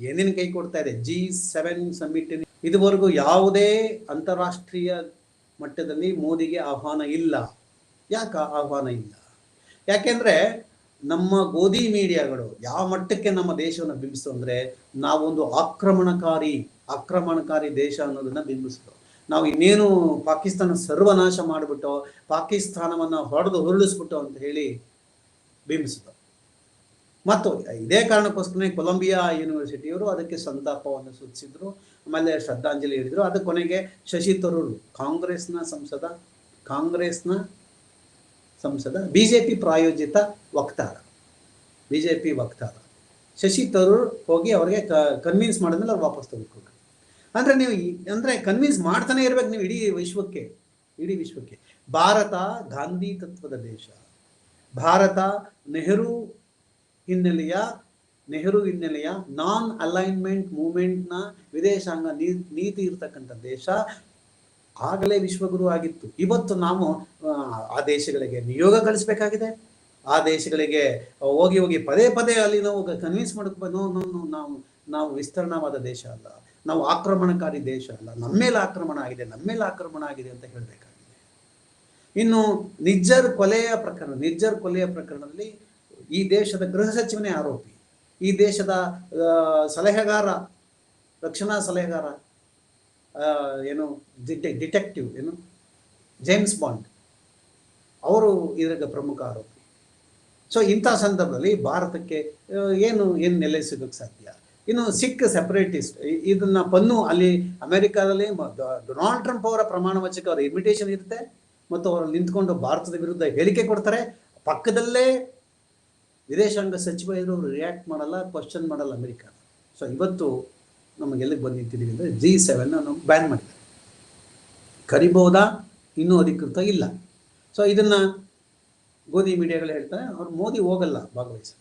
ಏನೇನು ಕೈ ಕೊಡ್ತಾ ಇದೆ? ಜಿ ಸೆವೆನ್ ಸಮಿಟ್ ಇದುವರೆಗೂ ಯಾವುದೇ ಅಂತಾರಾಷ್ಟ್ರೀಯ ಮಟ್ಟದಲ್ಲಿ ಮೋದಿಗೆ ಆಹ್ವಾನ ಇಲ್ಲ. ಯಾಕ ಆಹ್ವಾನ ಇಲ್ಲ? ಯಾಕೆಂದ್ರೆ ನಮ್ಮ ಗೋಧಿ ಮೀಡಿಯಾಗಳು ಯಾವ ಮಟ್ಟಕ್ಕೆ ನಮ್ಮ ದೇಶವನ್ನು ಬಿಂಬಿಸ್ತು ಅಂದ್ರೆ ನಾವೊಂದು ಆಕ್ರಮಣಕಾರಿ ಆಕ್ರಮಣಕಾರಿ ದೇಶ ಅನ್ನೋದನ್ನ ಬಿಂಬಿಸ್ತು. ನಾವು ಇನ್ನೇನು ಪಾಕಿಸ್ತಾನ ಸರ್ವನಾಶ ಮಾಡಿಬಿಟ್ಟು ಪಾಕಿಸ್ತಾನವನ್ನು ಹೊಡೆದು ಹೊರಳಿಸ್ಬಿಟ್ಟು ಅಂತ ಹೇಳಿ ಬಿಂಬಿಸಿತು. ಮತ್ತು ಇದೇ ಕಾರಣಕ್ಕೋಸ್ಕರನೇ ಕೊಲಂಬಿಯಾ ಯೂನಿವರ್ಸಿಟಿಯವರು ಅದಕ್ಕೆ ಸಂತಾಪವನ್ನು ಸೂಚಿಸಿದ್ರು. ಆಮೇಲೆ ಶ್ರದ್ಧಾಂಜಲಿ ಹೇಳಿದ್ರು. ಅದು ಕೊನೆಗೆ ಶಶಿ ತರೂರು, ಕಾಂಗ್ರೆಸ್ನ ಸಂಸದ ಕಾಂಗ್ರೆಸ್ನ ಸಂಸದ ಬಿ ಜೆ ಪಿ ಪ್ರಾಯೋಜಿತ ವಕ್ತಾರ. ಬಿ ಜೆ ಪಿ ವಕ್ತಾರ. ಶಶಿ ತರೂರ್ ಹೋಗಿ ಅವ್ರಿಗೆ ಕನ್ವಿನ್ಸ್ ಮಾಡಿದ್ಮೇಲೆ ಅವ್ರು ವಾಪಸ್ ತೆಗೆದುಕೊಂಡ್ರು ಅಂದ್ರೆ ನೀವು ಅಂದರೆ ಅಂದ್ರೆ ಕನ್ವಿನ್ಸ್ ಮಾಡ್ತಾನೆ ಇರ್ಬೇಕು ನೀವು ಇಡೀ ವಿಶ್ವಕ್ಕೆ ಇಡೀ ವಿಶ್ವಕ್ಕೆ. ಭಾರತ ಗಾಂಧಿ ತತ್ವದ ದೇಶ. ಭಾರತ ನೆಹರು ಹಿನ್ನೆಲೆಯ ನೆಹರು ಹಿನ್ನೆಲೆಯ ನಾನ್ ಅಲೈನ್ಮೆಂಟ್ ಮೂಮೆಂಟ್ನ ವಿದೇಶಾಂಗ ನೀತಿ ಇರತಕ್ಕಂಥ ದೇಶ ಆಗಲೇ ವಿಶ್ವಗುರು ಆಗಿತ್ತು. ಇವತ್ತು ನಾವು ಆ, ದೇಶಗಳಿಗೆ ನಿಯೋಗ ಕಳಿಸ್ಬೇಕಾಗಿದೆ. ಆ ದೇಶಗಳಿಗೆ ಹೋಗಿ ಹೋಗಿ ಪದೇ ಪದೇ ಅಲ್ಲಿ ನಾವು ಕನ್ವಿನ್ಸ್ ಮಾಡಕ್ ನೋ ನೋ ನೋ, ನಾವು ನಾವು ವಿಸ್ತರಣವಾದ ದೇಶ ಅಲ್ಲ. ನಾವು ಆಕ್ರಮಣಕಾರಿ ದೇಶ ಅಲ್ಲ. ನಮ್ಮ ಮೇಲೆ ಆಕ್ರಮಣ ಆಗಿದೆ ನಮ್ಮ ಮೇಲೆ ಆಕ್ರಮಣ ಆಗಿದೆ ಅಂತ ಹೇಳಬೇಕಾಗಿದೆ. ಇನ್ನು ನಿಜ್ಜರ್ ಕೊಲೆಯ ಪ್ರಕರಣ ನಿಜ್ಜರ್ ಕೊಲೆಯ ಪ್ರಕರಣದಲ್ಲಿ ಈ ದೇಶದ ಗೃಹ ಸಚಿವನೇ ಆರೋಪಿ, ಈ ದೇಶದ ಸಲಹೆಗಾರ, ರಕ್ಷಣಾ ಸಲಹೆಗಾರ ಏನು ಡಿಟೆ, ಡಿಟೆಕ್ಟಿವ್ ಏನು, ಜೇಮ್ಸ್ ಬಾಂಡ್, ಅವರು ಇದರ ಪ್ರಮುಖ ಆರೋಪಿ. ಸೊ ಇಂಥ ಸಂದರ್ಭದಲ್ಲಿ ಭಾರತಕ್ಕೆ ಏನು ಏನು ನೆಲೆ ಸಿಗೋಕ್ಕೆ ಸಾಧ್ಯ? ಇನ್ನು ಸಿಖ್ ಸೆಪರೇಟಿಸ್ಟ್ ಇದನ್ನ ಪನ್ನು ಅಲ್ಲಿ ಅಮೆರಿಕಾದಲ್ಲಿ ಡೊನಾಲ್ಡ್ ಟ್ರಂಪ್ ಅವರ ಪ್ರಮಾಣ ವಚಕ ಅವರ ಇನ್ವಿಟೇಷನ್ ಇರುತ್ತೆ. ಮತ್ತು ಅವರು ನಿಂತ್ಕೊಂಡು ಭಾರತದ ವಿರುದ್ಧ ಹೇಳಿಕೆ ಕೊಡ್ತಾರೆ. ಪಕ್ಕದಲ್ಲೇ ವಿದೇಶಾಂಗ ಸಚಿವ ಇದ್ರು ಅವರು ರಿಯಾಕ್ಟ್ ಮಾಡಲ್ಲ ಕ್ವಶನ್ ಮಾಡಲ್ಲ ಅಮೆರಿಕ. ಸೊ ಇವತ್ತು ನಮಗೆ ಎಲ್ಲಿಗೆ ಬಂದು ನಿಂತಿದ್ದೀವಿ ಅಂದರೆ ಜಿ ಸೆವೆನ್ ಅನ್ನು ಬ್ಯಾನ್ ಮಾಡಿದ್ದಾರೆ. ಕರಿಬಹುದಾ? ಇನ್ನೂ ಅಧಿಕೃತ ಇಲ್ಲ. ಸೊ ಇದನ್ನು ಗೋಧಿ ಮೀಡಿಯಾಗಳು ಹೇಳ್ತಾರೆ, ಅವ್ರು ಮೋದಿ ಹೋಗಲ್ಲ ಭಾಗವಹಿಸ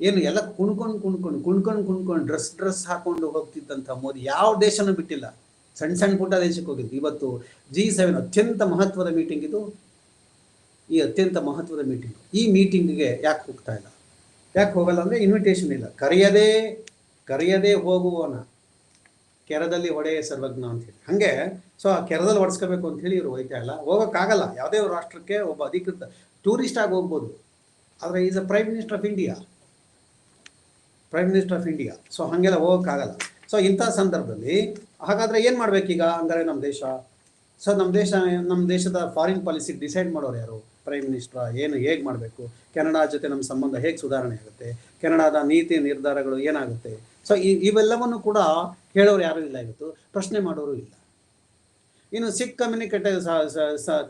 ಏನು, ಎಲ್ಲ ಕುಣ್ಕೊಂಡು ಕುಣ್ಕೊಂಡು ಕುಣ್ಕೊಂಡು ಕುಣ್ಕೊಂಡು ಡ್ರೆಸ್ ಡ್ರೆಸ್ ಹಾಕೊಂಡು ಹೋಗ್ತಿದ್ದಂಥ ಮೋದಿ ಯಾವ ದೇಶನೂ ಬಿಟ್ಟಿಲ್ಲ. ಸಣ್ಣ ಸಣ್ಣ ಪುಟ್ಟ ದೇಶಕ್ಕೆ ಹೋಗಿದ್ದು ಇವತ್ತು ಜಿ ಸೆವೆನ್ ಅತ್ಯಂತ ಮಹತ್ವದ ಮೀಟಿಂಗ್ ಇದು. ಈ ಅತ್ಯಂತ ಮಹತ್ವದ ಮೀಟಿಂಗ್ ಈ ಮೀಟಿಂಗ್ಗೆ ಯಾಕೆ ಹೋಗ್ತಾ ಇಲ್ಲ? ಯಾಕೆ ಹೋಗಲ್ಲ ಅಂದರೆ ಇನ್ವಿಟೇಷನ್ ಇಲ್ಲ. ಕರೆಯದೇ ಕರೆಯದೇ ಹೋಗುವವನ. ಕೆರದಲ್ಲಿ ಹೊಡೆಯ ಸರ್ವಜ್ಞ ಅಂತ ಹೇಳಿ. ಹಾಗೆ ಸೊ ಆ ಕೆರದಲ್ಲಿ ಹೊಡ್ಸ್ಕೋಬೇಕು ಅಂತ ಹೇಳಿ ಇವರು ಹೋಯ್ತಾ ಇಲ್ಲ. ಹೋಗೋಕ್ಕಾಗಲ್ಲ. ಯಾವುದೇ ರಾಷ್ಟ್ರಕ್ಕೆ ಒಬ್ಬ ಅಧಿಕೃತ ಟೂರಿಸ್ಟ್ ಆಗಿ ಹೋಗ್ಬೋದು. ಆದರೆ is a prime minister of India prime minister of India so ಹಾಗೆಲ್ಲ ಹೋಗೋಕ್ಕಾಗಲ್ಲ. ಸೊ ಇಂಥ ಸಂದರ್ಭದಲ್ಲಿ ಹಾಗಾದರೆ ಏನು ಮಾಡಬೇಕೀಗ? ಅಂದರೆ ನಮ್ಮ ದೇಶ. ಸೊ ನಮ್ಮ ದೇಶ ನಮ್ಮ ದೇಶದ ಫಾರಿನ್ ಪಾಲಿಸಿ ಡಿಸೈಡ್ ಮಾಡೋರು ಯಾರು? ಪ್ರೈಮ್ ಮಿನಿಸ್ಟ್ರ ಏನು ಹೇಗೆ ಮಾಡಬೇಕು? ಕೆನಡಾ ಜೊತೆ ನಮ್ಮ ಸಂಬಂಧ ಹೇಗೆ ಸುಧಾರಣೆ ಆಗುತ್ತೆ? ಕೆನಡಾದ ನೀತಿ ನಿರ್ಧಾರಗಳು ಏನಾಗುತ್ತೆ? ಸೊ ಈ, ಇವೆಲ್ಲವನ್ನು ಕೂಡ ಹೇಳೋರು ಯಾರೂ ಇಲ್ಲ ಇವತ್ತು. ಪ್ರಶ್ನೆ ಮಾಡೋರು ಇಲ್ಲ. ಇನ್ನು ಸಿಖ್ ಕಮ್ಯುನಿಕೇಟ್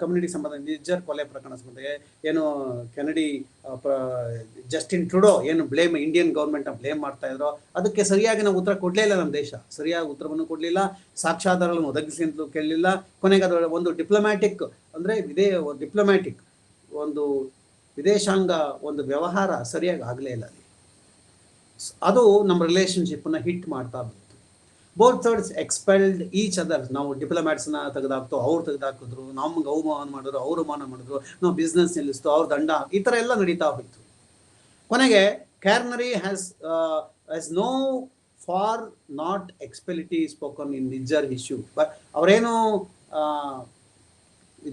ಕಮ್ಯುನಿಟಿ ಸಂಬಂಧ ನಿಜರ್ ಕೊಲೆ ಪ್ರಕರಣ ಸಂಬಂಧ ಏನು ಕೆನಡಿ ಜಸ್ಟಿನ್ ಟ್ರುಡೋ ಏನು ಬ್ಲೇಮ್ ಇಂಡಿಯನ್ ಗೌರ್ಮೆಂಟ್ನ ಬ್ಲೇಮ್ ಮಾಡ್ತಾ ಇದ್ರೋ, ಅದಕ್ಕೆ ಸರಿಯಾಗಿ ನಾವು ಉತ್ತರ ಕೊಡಲೇ ಇಲ್ಲ ನಮ್ಮ ದೇಶ. ಸರಿಯಾಗಿ ಉತ್ತರವನ್ನು ಕೊಡಲಿಲ್ಲ, ಸಾಕ್ಷ್ಯಾಧಾರಗಳನ್ನು ಒದಗಿಸಿ ಅಂತಲೂ ಕೇಳಲಿಲ್ಲ. ಕೊನೆಗೆ ಒಂದು ಡಿಪ್ಲೊಮ್ಯಾಟಿಕ್ ಅಂದರೆ ಇದೇ ಡಿಪ್ಲೊಮ್ಯಾಟಿಕ್ ಒಂದು ವಿದೇಶಾಂಗ ಒಂದು ವ್ಯವಹಾರ ಸರಿಯಾಗಿ ಆಗಲೇ ಇಲ್ಲ ಅದು ನಮ್ಮ ರಿಲೇಶನ್ಶಿಪ್ಪನ್ನ ಹಿಟ್ ಮಾಡ್ತಾ ಬಂತು. Both thirds expelled each other ನಾವು ಡಿಪ್ಲೊಮ್ಯಾಟ್ಸ್ನ ತೆಗೆದಾಕ್ತು, ಅವ್ರು ತೆಗೆದಾಕಿದ್ರು, ನಮ್ಗೆ ಅವಮಾನ ಮಾಡಿದ್ರು, ಅವ್ರು ಅವಮಾನ ಮಾಡಿದ್ರು, ನಾವು ಬಿಸ್ನೆಸ್ ನಿಲ್ಲಿಸ್ತು, ಅವ್ರ ದಂಡ, ಈ ಥರ ಎಲ್ಲ ನಡೀತಾ ಹೋಯ್ತು. ಕೊನೆಗೆ Carney has has no for not explicitly spoken in Nijjar issue but ಅವರೇನು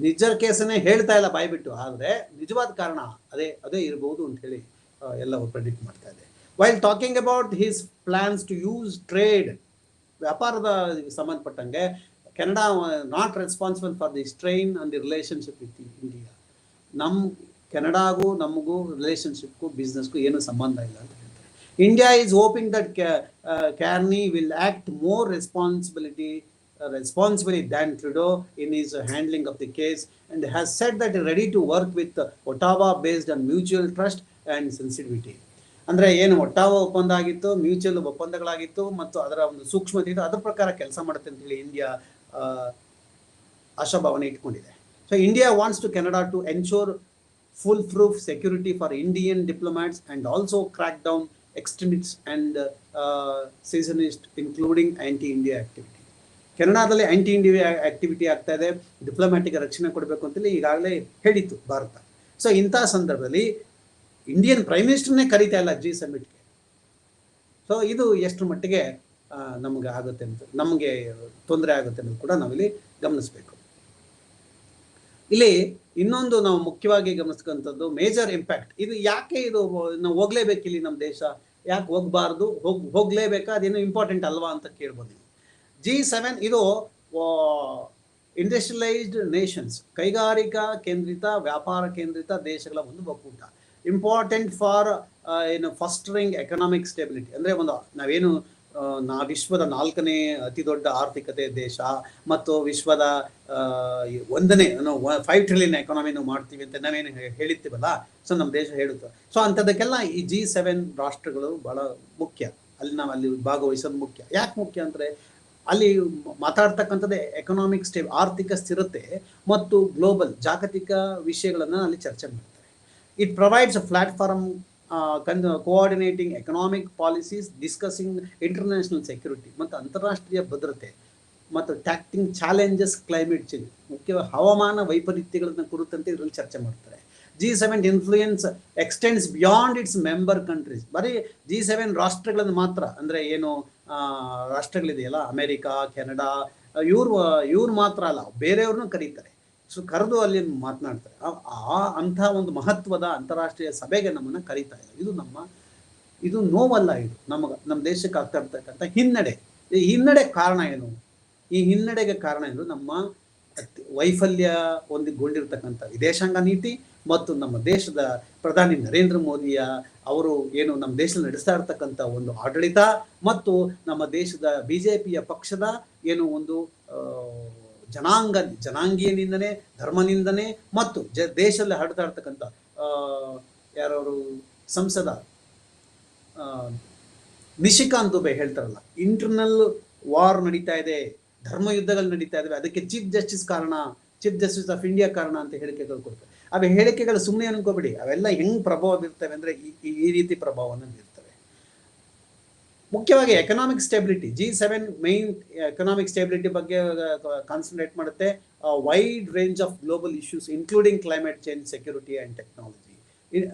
ನಿಜ್ಜರ್ ಕೇಸನ್ನೇ ಹೇಳ್ತಾ ಇಲ್ಲ ಬಾಯ್ಬಿಟ್ಟು. ಆದರೆ ನಿಜವಾದ ಕಾರಣ ಅದೇ ಅದೇ ಇರಬಹುದು ಅಂತ ಹೇಳಿ ಎಲ್ಲವೂ ಪ್ರೆಡಿಕ್ಟ್ ಮಾಡ್ತಾ ಇದೆ while talking about his plans to use trade ವ್ಯಾಪಾರದ ಸಂಬಂಧಪಟ್ಟಂಗೆ Canada not responsible for the strain on the relationship with India ನಮ್ಮ ಕೆನಡಾಗೂ ನಮಗೂ ರಿಲೇಷನ್ಶಿಪ್ಗೂ ಬಿಸ್ನೆಸ್ಗೂ ಏನು ಸಂಬಂಧ ಇಲ್ಲ ಅಂತ ಹೇಳ್ತಾರೆ. India is hoping that Carney will act more responsibility responsibly Dan Trudeau in his handling of the case and has said that ready to work with Ottawa based on mutual trust and sensitivity. ಅಂದ್ರೆ ಏನು ಒಟ್ಟಾವ ಒಪ್ಪಂದ ಆಗಿತ್ತು mutual ಒಪ್ಪಂದಗಳಾಗಿತ್ತು ಮತ್ತು ಅದರ ಒಂದು ಸೂಕ್ಷ್ಮತೆ ಇತ್ತು, ಅದರ ಪ್ರಕಾರ ಕೆಲಸ ಮಾಡುತ್ತೆ ಅಂತ ಹೇಳಿ ಇಂಡಿಯಾ ಆಶಾಭಾವನೆ ಇಟ್ಕೊಂಡಿದೆ so India wants to Canada to ensure full proof security for Indian diplomats and also crack down extremist and secessionist including anti India activity ಕೆನಡಾದಲ್ಲಿ anti India activity ಆಗ್ತಾ ಇದೆ ಡಿಪ್ಲೊಮ್ಯಾಟಿಕ್ ರಕ್ಷಣೆ ಕೊಡಬೇಕು ಅಂತೇಳಿ ಈಗಾಗಲೇ ಹೇಳಿತ್ತು ಭಾರತ. ಸೊ ಇಂಥ ಸಂದರ್ಭದಲ್ಲಿ ಇಂಡಿಯನ್ ಪ್ರೈಮ್ ಮಿನಿಸ್ಟರ್ನೇ ಕರೀತಾ ಇಲ್ಲ ಜಿ ಸಮಿಟ್ಗೆ ಸೊ ಇದು ಎಷ್ಟು ಮಟ್ಟಿಗೆ ನಮಗೆ ಆಗುತ್ತೆ ಅಂತ, ನಮಗೆ ತೊಂದರೆ ಆಗುತ್ತೆ ಅನ್ನೋದು ಕೂಡ ನಾವಿಲ್ಲಿ ಗಮನಿಸಬೇಕು. ಇಲ್ಲಿ ಇನ್ನೊಂದು ನಾವು ಮುಖ್ಯವಾಗಿ ಗಮನಿಸ್ಕಂಥದ್ದು ಮೇಜರ್ ಇಂಪ್ಯಾಕ್ಟ್ ಇದು ಯಾಕೆ ಇದು ನಾವು ಹೋಗ್ಲೇಬೇಕು ಇಲ್ಲಿ ನಮ್ಮ ದೇಶ? ಯಾಕೆ ಹೋಗ್ಬಾರ್ದು? ಹೋಗ್, ಹೋಗ್ಲೇಬೇಕಾ? ಅದೇನು ಇಂಪಾರ್ಟೆಂಟ್ ಅಲ್ವಾ ಅಂತ ಕೇಳ್ಬೋದು ಜಿ ಸೆವೆನ್ ಇದು ಇಂಡಸ್ಟ್ರಿಯಲೈಸ್ಡ್ ನೇಷನ್ಸ್ ಕೈಗಾರಿಕಾ ಕೇಂದ್ರಿತ, ವ್ಯಾಪಾರ ಕೇಂದ್ರಿತ ದೇಶಗಳ ಒಂದು ಒಕ್ಕೂಟ. ಇಂಪಾರ್ಟೆಂಟ್ ಫಾರ್ ಏನು ಫಸ್ಟರಿಂಗ್ ಎಕನಾಮಿಕ್ ಸ್ಟೆಬಿಲಿಟಿ ಅಂದರೆ ಒಂದು ನಾವೇನು ನಾ ವಿಶ್ವದ ನಾಲ್ಕನೇ ಅತಿ ದೊಡ್ಡ ಆರ್ಥಿಕತೆ ದೇಶ ಮತ್ತು ವಿಶ್ವದ ಒಂದನೇ ನಾವು ಫೈವ್ ಟ್ರಿಲಿಯನ್ ಎಕಾನಮಿ ನಾವು ಮಾಡ್ತೀವಿ ಅಂತ ನಾವೇನು ಹೇಳಿರ್ತೀವಲ್ಲ? ಸೊ ನಮ್ಮ ದೇಶ ಹೇಳುತ್ತೆ. ಸೊ ಅಂಥದಕ್ಕೆಲ್ಲ ಈ ಜಿ ಸೆವೆನ್ ರಾಷ್ಟ್ರಗಳು ಬಹಳ ಮುಖ್ಯ. ಅಲ್ಲಿ ನಾವು ಅಲ್ಲಿ ಭಾಗವಹಿಸೋದು ಮುಖ್ಯ. ಯಾಕೆ ಮುಖ್ಯ ಅಂದರೆ ಅಲ್ಲಿ ಮಾತಾಡ್ತಕ್ಕಂಥದ್ದೇ ಎಕನಾಮಿಕ್ ಸ್ಟೇ ಆರ್ಥಿಕ ಸ್ಥಿರತೆ ಮತ್ತು ಗ್ಲೋಬಲ್ ಜಾಗತಿಕ ವಿಷಯಗಳನ್ನು ಅಲ್ಲಿ ಚರ್ಚೆ ಮಾಡ್ತಾರೆ. It provides a platform coordinating economic policies discussing international security ಮತ್ತು ಅಂತಾರಾಷ್ಟ್ರೀಯ ಭದ್ರತೆ ಮತ್ತು ಟ್ಯಾಕ್ಟಿಂಗ್ ಚಾಲೆಂಜಸ್ ಕ್ಲೈಮೇಟ್ ಚೇಂಜ್ ಮುಖ್ಯವಾಗಿ ಹವಾಮಾನ ವೈಪರೀತ್ಯಗಳನ್ನು ಕುರಿತಂತೆ ಇದರಲ್ಲಿ ಚರ್ಚೆ ಮಾಡ್ತಾರೆ. G seven influence extends beyond its member countries ಬರೀ ಜಿ ಸೆವೆನ್ ರಾಷ್ಟ್ರಗಳನ್ನು ಮಾತ್ರ ಅಂದರೆ ಏನು ರಾಷ್ಟ್ರಗಳಿದೆಯಲ್ಲ, ಅಮೇರಿಕಾ, ಕೆನಡಾ, ಇವ್ರು ಇವ್ರು ಮಾತ್ರ ಅಲ್ಲ ಬೇರೆಯವ್ರನ್ನೂ ಕರೀತಾರೆ. ಸೊ, ಕರೆದು ಅಲ್ಲಿ ಮಾತನಾಡ್ತಾರೆ. ಆ- ಅಂಥ ಒಂದು ಮಹತ್ವದ ಅಂತಾರಾಷ್ಟ್ರೀಯ ಸಭೆಗೆ ನಮ್ಮನ್ನು ಕರೀತಾ ಇಲ್ಲ. ಇದು ನಮ್ಮ, ಇದು ನೋವಲ್ಲ ಇದು ನಮಗೆ ನಮ್ಮ ದೇಶಕ್ಕೆ ಆಗ್ತಾ ಇರ್ತಕ್ಕಂಥ ಹಿನ್ನಡೆ. ಈ ಹಿನ್ನಡೆ ಕಾರಣ ಏನು? ಈ ಹಿನ್ನಡೆಗೆ ಕಾರಣ ಏನು? ನಮ್ಮ ವೈಫಲ್ಯ ಹೊಂದಿಕೊಂಡಿರ್ತಕ್ಕಂಥ ವಿದೇಶಾಂಗ ನೀತಿ ಮತ್ತು ನಮ್ಮ ದೇಶದ ಪ್ರಧಾನಿ ನರೇಂದ್ರ ಮೋದಿಯ ಅವರು ಏನು ನಮ್ಮ ದೇಶದಲ್ಲಿ ನಡೆಸ್ತಾ ಇರ್ತಕ್ಕಂಥ ಒಂದು ಆಡಳಿತ ಮತ್ತು ನಮ್ಮ ದೇಶದ ಬಿ ಜೆ ಪಿಯ ಪಕ್ಷದ ಏನು ಒಂದು ಜನಾಂಗ ಜನಾಂಗೀಯ ನಿಂದನೆ ಧರ್ಮ ನಿಂದನೆ ಮತ್ತು ಜ, ದೇಶದಲ್ಲಿ ಹಾಡ್ತಾ ಇರ್ತಕ್ಕಂಥ ಯಾರವರು ಸಂಸದ ನಿಶಿಕಾಂತ್ ದುಬೆ ಹೇಳ್ತಾರಲ್ಲ ಇಂಟರ್ನಲ್ ವಾರ್ ನಡೀತಾ ಇದೆ ಧರ್ಮ ಯುದ್ಧಗಳು ನಡೀತಾ ಇದಾವೆ, ಅದಕ್ಕೆ ಚೀಫ್ ಜಸ್ಟಿಸ್ ಕಾರಣ, ಚೀಫ್ ಜಸ್ಟಿಸ್ ಆಫ್ ಇಂಡಿಯಾ ಕಾರಣ ಅಂತ ಹೇಳಿಕೆಗಳು ಕೊಡ್ತಾರೆ. ಅವು ಹೇಳಿಕೆಗಳು ಸುಮ್ಮನೆ ಅನ್ಕೋಬೇಡಿ. ಅವೆಲ್ಲ ಹೆಂಗ್ ಪ್ರಭಾವ ಬೀರ್ತವೆ ಅಂದ್ರೆ ಈ- ರೀತಿ ಪ್ರಭಾವವನ್ನು ಬೀರ್ತವೆ. ಮುಖ್ಯವಾಗಿ economic stability G seven main economic stability ಬಗ್ಗೆ ಕಾನ್ಸಂಟ್ರೇಟ್ ಮಾಡುತ್ತೆ. Wide range of global issues including climate change security and technology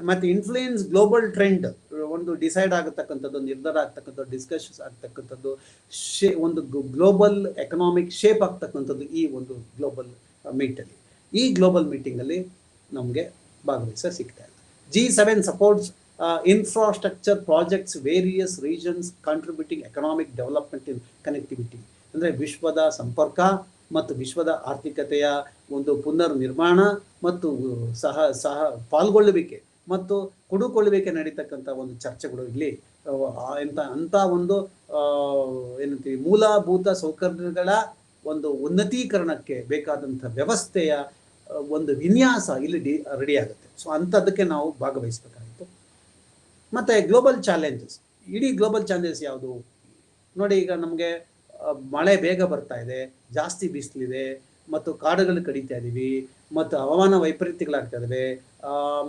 ಮತ್ತೆ ಇನ್ಫ್ಲೂಯೆನ್ಸ್ ಗ್ಲೋಬಲ್ ಟ್ರೆಂಡ್ ಒಂದು ಡಿಸೈಡ್ ಆಗತಕ್ಕಂಥದ್ದು ನಿರ್ಧಾರ ಆಗ್ತಕ್ಕಂಥದ್ದು ಡಿಸ್ಕಷನ್ಸ್ ಆಗ್ತಕ್ಕಂಥದ್ದು, ಶೇ, ಒಂದು ಗ್ಲೋಬಲ್ ಎಕನಾಮಿಕ್ ಶೇಪ್ ಆಗ್ತಕ್ಕಂಥದ್ದು ಈ ಒಂದು ಗ್ಲೋಬಲ್ ಮೀಟಲ್ಲಿ ಈ ಗ್ಲೋಬಲ್ ಮೀಟಿಂಗಲ್ಲಿ ನಮಗೆ ಭಾಗವಹಿಸ ಸಿಗ್ತಾ ಇಲ್ಲ. G seven supports infrastructure projects various regions contributing economic development in connectivity ಅಂದರೆ ವಿಶ್ವದ ಸಂಪರ್ಕ ಮತ್ತು ವಿಶ್ವದ ಆರ್ಥಿಕತೆಯ ಒಂದು ಪುನರ್ ನಿರ್ಮಾಣ ಮತ್ತು ಸಹ ಸಹ ಪಾಲ್ಗೊಳ್ಳುವಿಕೆ ಮತ್ತು ಕುಡುಕೊಳ್ಳುವಿಕೆ ನಡೀತಕ್ಕಂಥ ಒಂದು ಚರ್ಚೆಗಳು ಇಲ್ಲಿ ಎಂಥ ಅಂಥ ಒಂದು ಏನಂತೀವಿ, ಮೂಲಭೂತ ಸೌಕರ್ಯಗಳ ಒಂದು ಉನ್ನತೀಕರಣಕ್ಕೆ ಬೇಕಾದಂಥ ವ್ಯವಸ್ಥೆಯ ಒಂದು ವಿನ್ಯಾಸ ಇಲ್ಲಿ ಡಿ ರೆಡಿ ಆಗುತ್ತೆ. ಸೊ ಅಂಥದ್ದಕ್ಕೆ ನಾವು ಭಾಗವಹಿಸಬೇಕಾಗಿತ್ತು. ಮತ್ತು ಗ್ಲೋಬಲ್ ಚಾಲೆಂಜಸ್ ಇಡೀ ಗ್ಲೋಬಲ್ ಚಾಲೆಂಜಸ್ ಯಾವುದು? ನೋಡಿ, ಈಗ ನಮಗೆ ಮಳೆ ಬೇಗ ಬರ್ತಾ ಇದೆ, ಜಾಸ್ತಿ ಬಿಸಿಲಿದೆ ಮತ್ತು ಕಾಡುಗಳು ಕಡಿತಾ ಇದ್ದೀವಿ ಮತ್ತು ಹವಾಮಾನ ವೈಪರೀತ್ಯಗಳಾಗ್ತಾ ಇದ್ದಾವೆ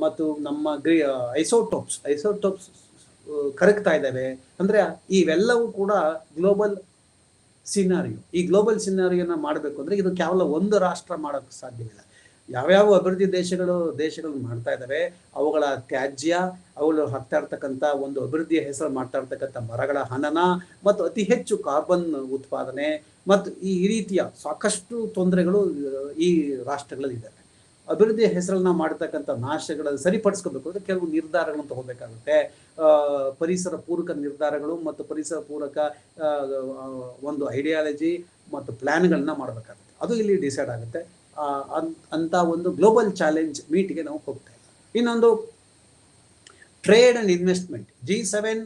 ಮತ್ತು ನಮ್ಮ ಗ್ರಿ ಐಸೋಟೋಪ್ಸ್ ಐಸೋಟೋಪ್ಸ್ ಕರಗ್ತಾ ಇದ್ದಾವೆ ಅಂದರೆ, ಇವೆಲ್ಲವೂ ಕೂಡ ಗ್ಲೋಬಲ್ ಸಿನಾರಿಯೋ ಈ ಗ್ಲೋಬಲ್ ಸಿನಾರಿಯೋನ ಮಾಡಬೇಕು ಅಂದರೆ ಇದು ಕೇವಲ ಒಂದು ರಾಷ್ಟ್ರ ಮಾಡೋಕ್ಕೆ ಸಾಧ್ಯವಿಲ್ಲ. ಯಾವ್ಯಾವ ಅಭಿವೃದ್ಧಿ ದೇಶಗಳು ದೇಶಗಳನ್ನು ಮಾಡ್ತಾ ಇದ್ದಾವೆ, ಅವುಗಳ ತ್ಯಾಜ್ಯ, ಅವುಗಳು ಹಾಕ್ತಾ ಇರ್ತಕ್ಕಂಥ ಒಂದು ಅಭಿವೃದ್ಧಿಯ ಹೆಸರು ಮಾಡ್ತಾ ಇರ್ತಕ್ಕಂಥ ಮರಗಳ ಹನನ ಮತ್ತು ಅತಿ ಹೆಚ್ಚು ಕಾರ್ಬನ್ ಉತ್ಪಾದನೆ ಮತ್ತು ಈ ರೀತಿಯ ಸಾಕಷ್ಟು ತೊಂದರೆಗಳು, ಈ ರಾಷ್ಟ್ರಗಳಲ್ಲಿ ಇದ್ದಾವೆ. ಅಭಿವೃದ್ಧಿಯ ಹೆಸರನ್ನ ಮಾಡ್ತಕ್ಕಂಥ ನಾಶಗಳನ್ನು ಸರಿಪಡಿಸ್ಕೋಬೇಕು ಅಂದರೆ ಕೆಲವು ನಿರ್ಧಾರಗಳನ್ನು ತಗೋಬೇಕಾಗುತ್ತೆ. ಪರಿಸರ ಪೂರಕ ನಿರ್ಧಾರಗಳು ಮತ್ತು ಪರಿಸರ ಪೂರಕ ಒಂದು ಐಡಿಯಾಲಜಿ ಮತ್ತು ಪ್ಲ್ಯಾನ್ಗಳನ್ನ ಮಾಡಬೇಕಾಗುತ್ತೆ. ಅದು ಇಲ್ಲಿ ಡಿಸೈಡ್ ಆಗುತ್ತೆ. ಅಂತ ಒಂದು ಗ್ಲೋಬಲ್ ಚಾಲೆಂಜ್ ಮೀಟ್ಗೆ ನಾವು ಹೋಗ್ತಾ ಇಲ್ಲ ಇನ್ನೊಂದು trade and investment G seven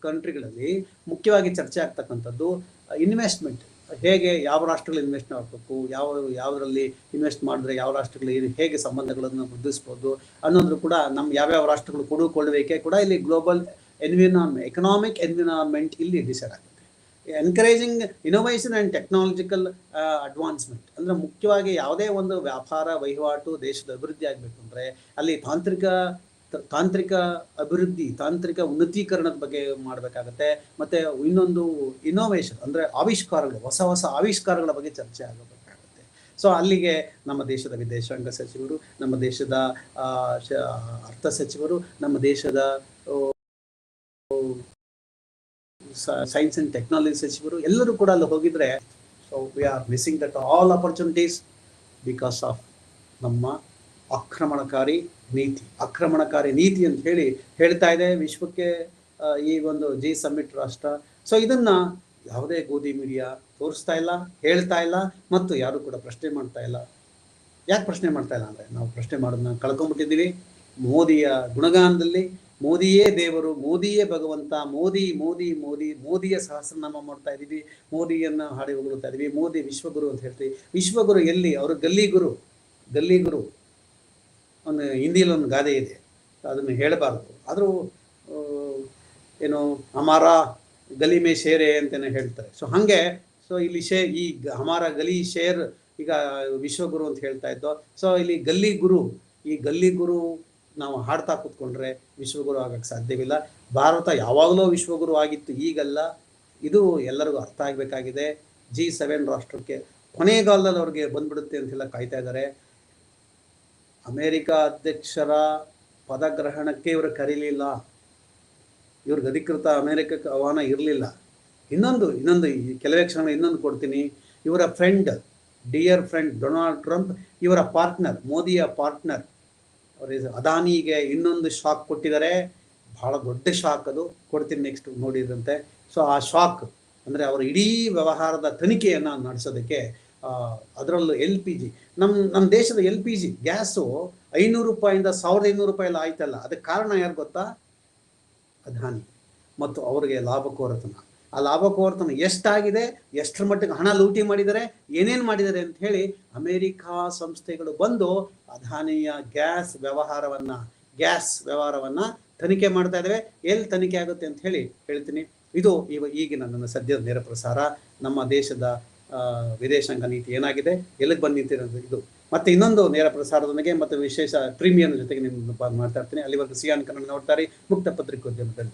ಕಂಟ್ರಿಗಳಲ್ಲಿ ಮುಖ್ಯವಾಗಿ ಚರ್ಚೆ ಆಗ್ತಕ್ಕಂಥದ್ದು ಇನ್ವೆಸ್ಟ್ಮೆಂಟ್ ಹೇಗೆ ಯಾವ ರಾಷ್ಟ್ರಗಳು ಇನ್ವೆಸ್ಟ್ ಮಾಡಬೇಕು, ಯಾವ, ಯಾವುದರಲ್ಲಿ ಇನ್ವೆಸ್ಟ್ ಮಾಡಿದ್ರೆ ಯಾವ ರಾಷ್ಟ್ರಗಳು ಹೇಗೆ ಸಂಬಂಧಗಳನ್ನು ವೃದ್ಧಿಸ್ಬೋದು ಅನ್ನೋದು ಕೂಡ ನಮ್ಮ ಯಾವ್ಯಾವ ರಾಷ್ಟ್ರಗಳು ಕೊಡುಕೊಳ್ಳಬೇಕೆ ಕೂಡ ಇಲ್ಲಿ ಗ್ಲೋಬಲ್ ಎನ್ವಿರಾನ್ಮೆಂಟ್ ಎಕನಾಮಿಕ್ ಎನ್ವಿರಾನ್ಮೆಂಟ್ ಇಲ್ಲಿ ಡಿಸೈಡ್ ಆಗುತ್ತೆ encouraging innovation and technological advancement ಅಂದರೆ ಮುಖ್ಯವಾಗಿ ಯಾವುದೇ ಒಂದು ವ್ಯಾಪಾರ, ವಹಿವಾಟು ದೇಶದ ಅಭಿವೃದ್ಧಿ ಆಗಬೇಕು ಅಂದರೆ ಅಲ್ಲಿ ತಾಂತ್ರಿಕ ತಾಂತ್ರಿಕ ಅಭಿವೃದ್ಧಿ, ತಾಂತ್ರಿಕ ಉನ್ನತೀಕರಣದ ಬಗ್ಗೆ ಮಾಡಬೇಕಾಗತ್ತೆ. ಮತ್ತು ಇನ್ನೊಂದು ಇನೋವೇಷನ್ ಅಂದರೆ ಆವಿಷ್ಕಾರಗಳು, ಹೊಸ ಹೊಸ ಆವಿಷ್ಕಾರಗಳ ಬಗ್ಗೆ ಚರ್ಚೆ ಆಗಬೇಕಾಗುತ್ತೆ. ಸೊ ಅಲ್ಲಿಗೆ ನಮ್ಮ ದೇಶದ ವಿದೇಶಾಂಗ ಸಚಿವರು, ನಮ್ಮ ದೇಶದ ಅರ್ಥ ಸಚಿವರು, ನಮ್ಮ ದೇಶದ ಸೈನ್ಸ್ ಅಂಡ್ ಟೆಕ್ನಾಲಜಿ ಸಚಿವರು ಎಲ್ಲರೂ ಕೂಡ ಅಲ್ಲಿ ಹೋಗಿದ್ರೆ so we are missing that all opportunities because of ನಮ್ಮ ಆಕ್ರಮಣಕಾರಿ ನೀತಿ ಆಕ್ರಮಣಕಾರಿ ನೀತಿ ಅಂತ ಹೇಳಿ ಹೇಳ್ತಾ ಇದೆ ವಿಶ್ವಕ್ಕೆ ಈ ಒಂದು ಜಿ ಸಮ್ಮಿಟ್ ರಾಷ್ಟ್ರ. ಸೊ ಇದನ್ನ ಯಾವುದೇ ಗೋಧಿ ಮೀಡಿಯಾ ತೋರಿಸ್ತಾ ಇಲ್ಲ, ಹೇಳ್ತಾ ಇಲ್ಲ ಮತ್ತು ಯಾರು ಕೂಡ ಪ್ರಶ್ನೆ ಮಾಡ್ತಾ ಇಲ್ಲ. ಯಾಕೆ ಪ್ರಶ್ನೆ ಮಾಡ್ತಾ ಇಲ್ಲ ಅಂದ್ರೆ ನಾವು ಪ್ರಶ್ನೆ ಮಾಡೋದನ್ನ ಕಳ್ಕೊಂಡ್ಬಿಟ್ಟಿದ್ದೀವಿ. ಮೋದಿಯ ಗುಣಗಾನದಲ್ಲಿ ಮೋದಿಯೇ ದೇವರು, ಮೋದಿಯೇ ಭಗವಂತ, ಮೋದಿ ಮೋದಿ ಮೋದಿ, ಮೋದಿಯ ಸಹಸ್ರನಾಮ ಮಾಡ್ತಾ ಇದ್ದೀವಿ ಮೋದಿಯನ್ನ ಹಾಡಿ ಹೋಗ್ತಾ ಇದ್ದೀವಿ ಮೋದಿ ವಿಶ್ವಗುರು ಅಂತ ಹೇಳ್ತೀವಿ. ವಿಶ್ವಗುರು ಎಲ್ಲಿ? ಅವರು ಗಲ್ಲಿ ಗುರು ಗಲ್ಲಿ ಗುರು ಒಂದು ಹಿಂದಿಯಲ್ಲಿ ಒಂದು ಗಾದೆ ಇದೆ. ಅದನ್ನು ಹೇಳಬಾರ್ದು. ಆದರೂ ಏನು ಅಮಾರ ಗಲಿ ಮೇ ಶೇರೆ ಅಂತಲೇ ಹೇಳ್ತಾರೆ. ಸೊ ಹಾಗೆ ಸೊ ಇಲ್ಲಿ ಶೇ, ಈ ಅಮಾರ ಗಲಿ ಶೇರ್ ಈಗ ವಿಶ್ವಗುರು ಅಂತ ಹೇಳ್ತಾ ಇದ್ದೋ ಸೊ ಇಲ್ಲಿ ಗಲ್ಲಿ ಗುರು ಈ ಗಲ್ಲಿ ಗುರು ನಾವು ಹಾಡ್ತಾ ಕೂತ್ಕೊಂಡ್ರೆ ವಿಶ್ವಗುರು ಆಗಕ್ಕೆ ಸಾಧ್ಯವಿಲ್ಲ. ಭಾರತ ಯಾವಾಗಲೂ ವಿಶ್ವಗುರು ಆಗಿತ್ತು, ಈಗಲ್ಲ. ಇದು ಎಲ್ಲರಿಗೂ ಅರ್ಥ ಆಗಬೇಕಾಗಿದೆ. ಜಿ ಸೆವೆನ್ ರಾಷ್ಟ್ರಕ್ಕೆ ಕೊನೆಗಾಲದಲ್ಲಿ ಅವ್ರಿಗೆ ಬಂದ್ಬಿಡುತ್ತೆ ಅಂತೆಲ್ಲ ಕಾಯ್ತಾ ಇದ್ದಾರೆ. ಅಮೇರಿಕ ಅಧ್ಯಕ್ಷರ ಪದಗ್ರಹಣಕ್ಕೆ ಇವರು ಕರೀಲಿಲ್ಲ. ಇವ್ರಿಗೆ ಅಧಿಕೃತ ಅಮೇರಿಕಕ್ಕೆ ಆಹ್ವಾನ ಇರಲಿಲ್ಲ. ಇನ್ನೊಂದು ಇನ್ನೊಂದು ಕೆಲವೇ ಕ್ಷಣ ಇನ್ನೊಂದು ಕೊಡ್ತೀನಿ. ಇವರ friend dear friend Donald Trump ಇವರ ಪಾರ್ಟ್ನರ್ ಮೋದಿಯ ಪಾರ್ಟ್ನರ್ ಅದಾನಿಗೆ ಇನ್ನೊಂದು ಶಾಕ್ ಕೊಟ್ಟಿದ್ದಾರೆ. ಬಹಳ ದೊಡ್ಡ ಶಾಕ್ ಅದು. ಕೊಡ್ತೀನಿ ನೆಕ್ಸ್ಟ್ ನೋಡಿದ್ರಂತೆ. ಸೊ ಆ ಶಾಕ್ ಅಂದರೆ ಅವರ ಇಡೀ ವ್ಯವಹಾರದ ತನಿಖೆಯನ್ನು ನಡೆಸೋದಕ್ಕೆ ಅದರಲ್ಲೂ ಎಲ್ ಪಿ ಜಿ ನಮ್ಮ ನಮ್ಮ ದೇಶದ ಎಲ್ ಪಿ ಜಿ ಗ್ಯಾಸು ಐನೂರು ರೂಪಾಯಿಂದ ಸಾವಿರದ ಐನೂರು ರೂಪಾಯಿ ಆಯ್ತಲ್ಲ. ಅದಕ್ಕೆ ಕಾರಣ ಯಾರು ಗೊತ್ತಾ? ಅದಾನಿ. ಮತ್ತು ಅವರಿಗೆ ಲಾಭಕೋರತನ ಆ ಲಾಭಕೋರ್ತನ ಎಷ್ಟಾಗಿದೆ, ಎಷ್ಟರ ಮಟ್ಟಿಗೆ ಹಣ ಲೂಟಿ ಮಾಡಿದ್ದಾರೆ, ಏನೇನು ಮಾಡಿದ್ದಾರೆ ಅಂತ ಹೇಳಿ ಅಮೇರಿಕಾ ಸಂಸ್ಥೆಗಳು ಬಂದು ಅದಾನಿಯ ಗ್ಯಾಸ್ ವ್ಯವಹಾರವನ್ನ ಗ್ಯಾಸ್ ವ್ಯವಹಾರವನ್ನ ತನಿಖೆ ಮಾಡ್ತಾ ಇದ್ದಾವೆ ಎಲ್ಲಿ ತನಿಖೆ ಆಗುತ್ತೆ ಅಂತ ಹೇಳಿ ಹೇಳ್ತೀನಿ. ಇದು ಇವ ಈಗಿನ ನನ್ನ ಸದ್ಯದ ನೇರ ಪ್ರಸಾರ. ನಮ್ಮ ದೇಶದ ವಿದೇಶಾಂಗ ನೀತಿ ಏನಾಗಿದೆ, ಎಲ್ಲಿಗೆ ಬಂದು ನಿಂತಿರೋದು ಇದು. ಮತ್ತೆ ಇನ್ನೊಂದು ನೇರ ಪ್ರಸಾರದೊಂದಿಗೆ ಮತ್ತು ವಿಶೇಷ ಪ್ರೀಮಿಯಂ ಜೊತೆಗೆ ನಿಮ್ಮ ಮಾಡ್ತಾ ಇರ್ತೀನಿ ಅಲ್ಲಿವರೆಗೂ ಸಿಯಾನ್ ಕನ್ನಡ ನೋಡ್ತಾರೆ. ಮುಕ್ತ ಪತ್ರಿಕೋದ್ಯಮದಲ್ಲಿ.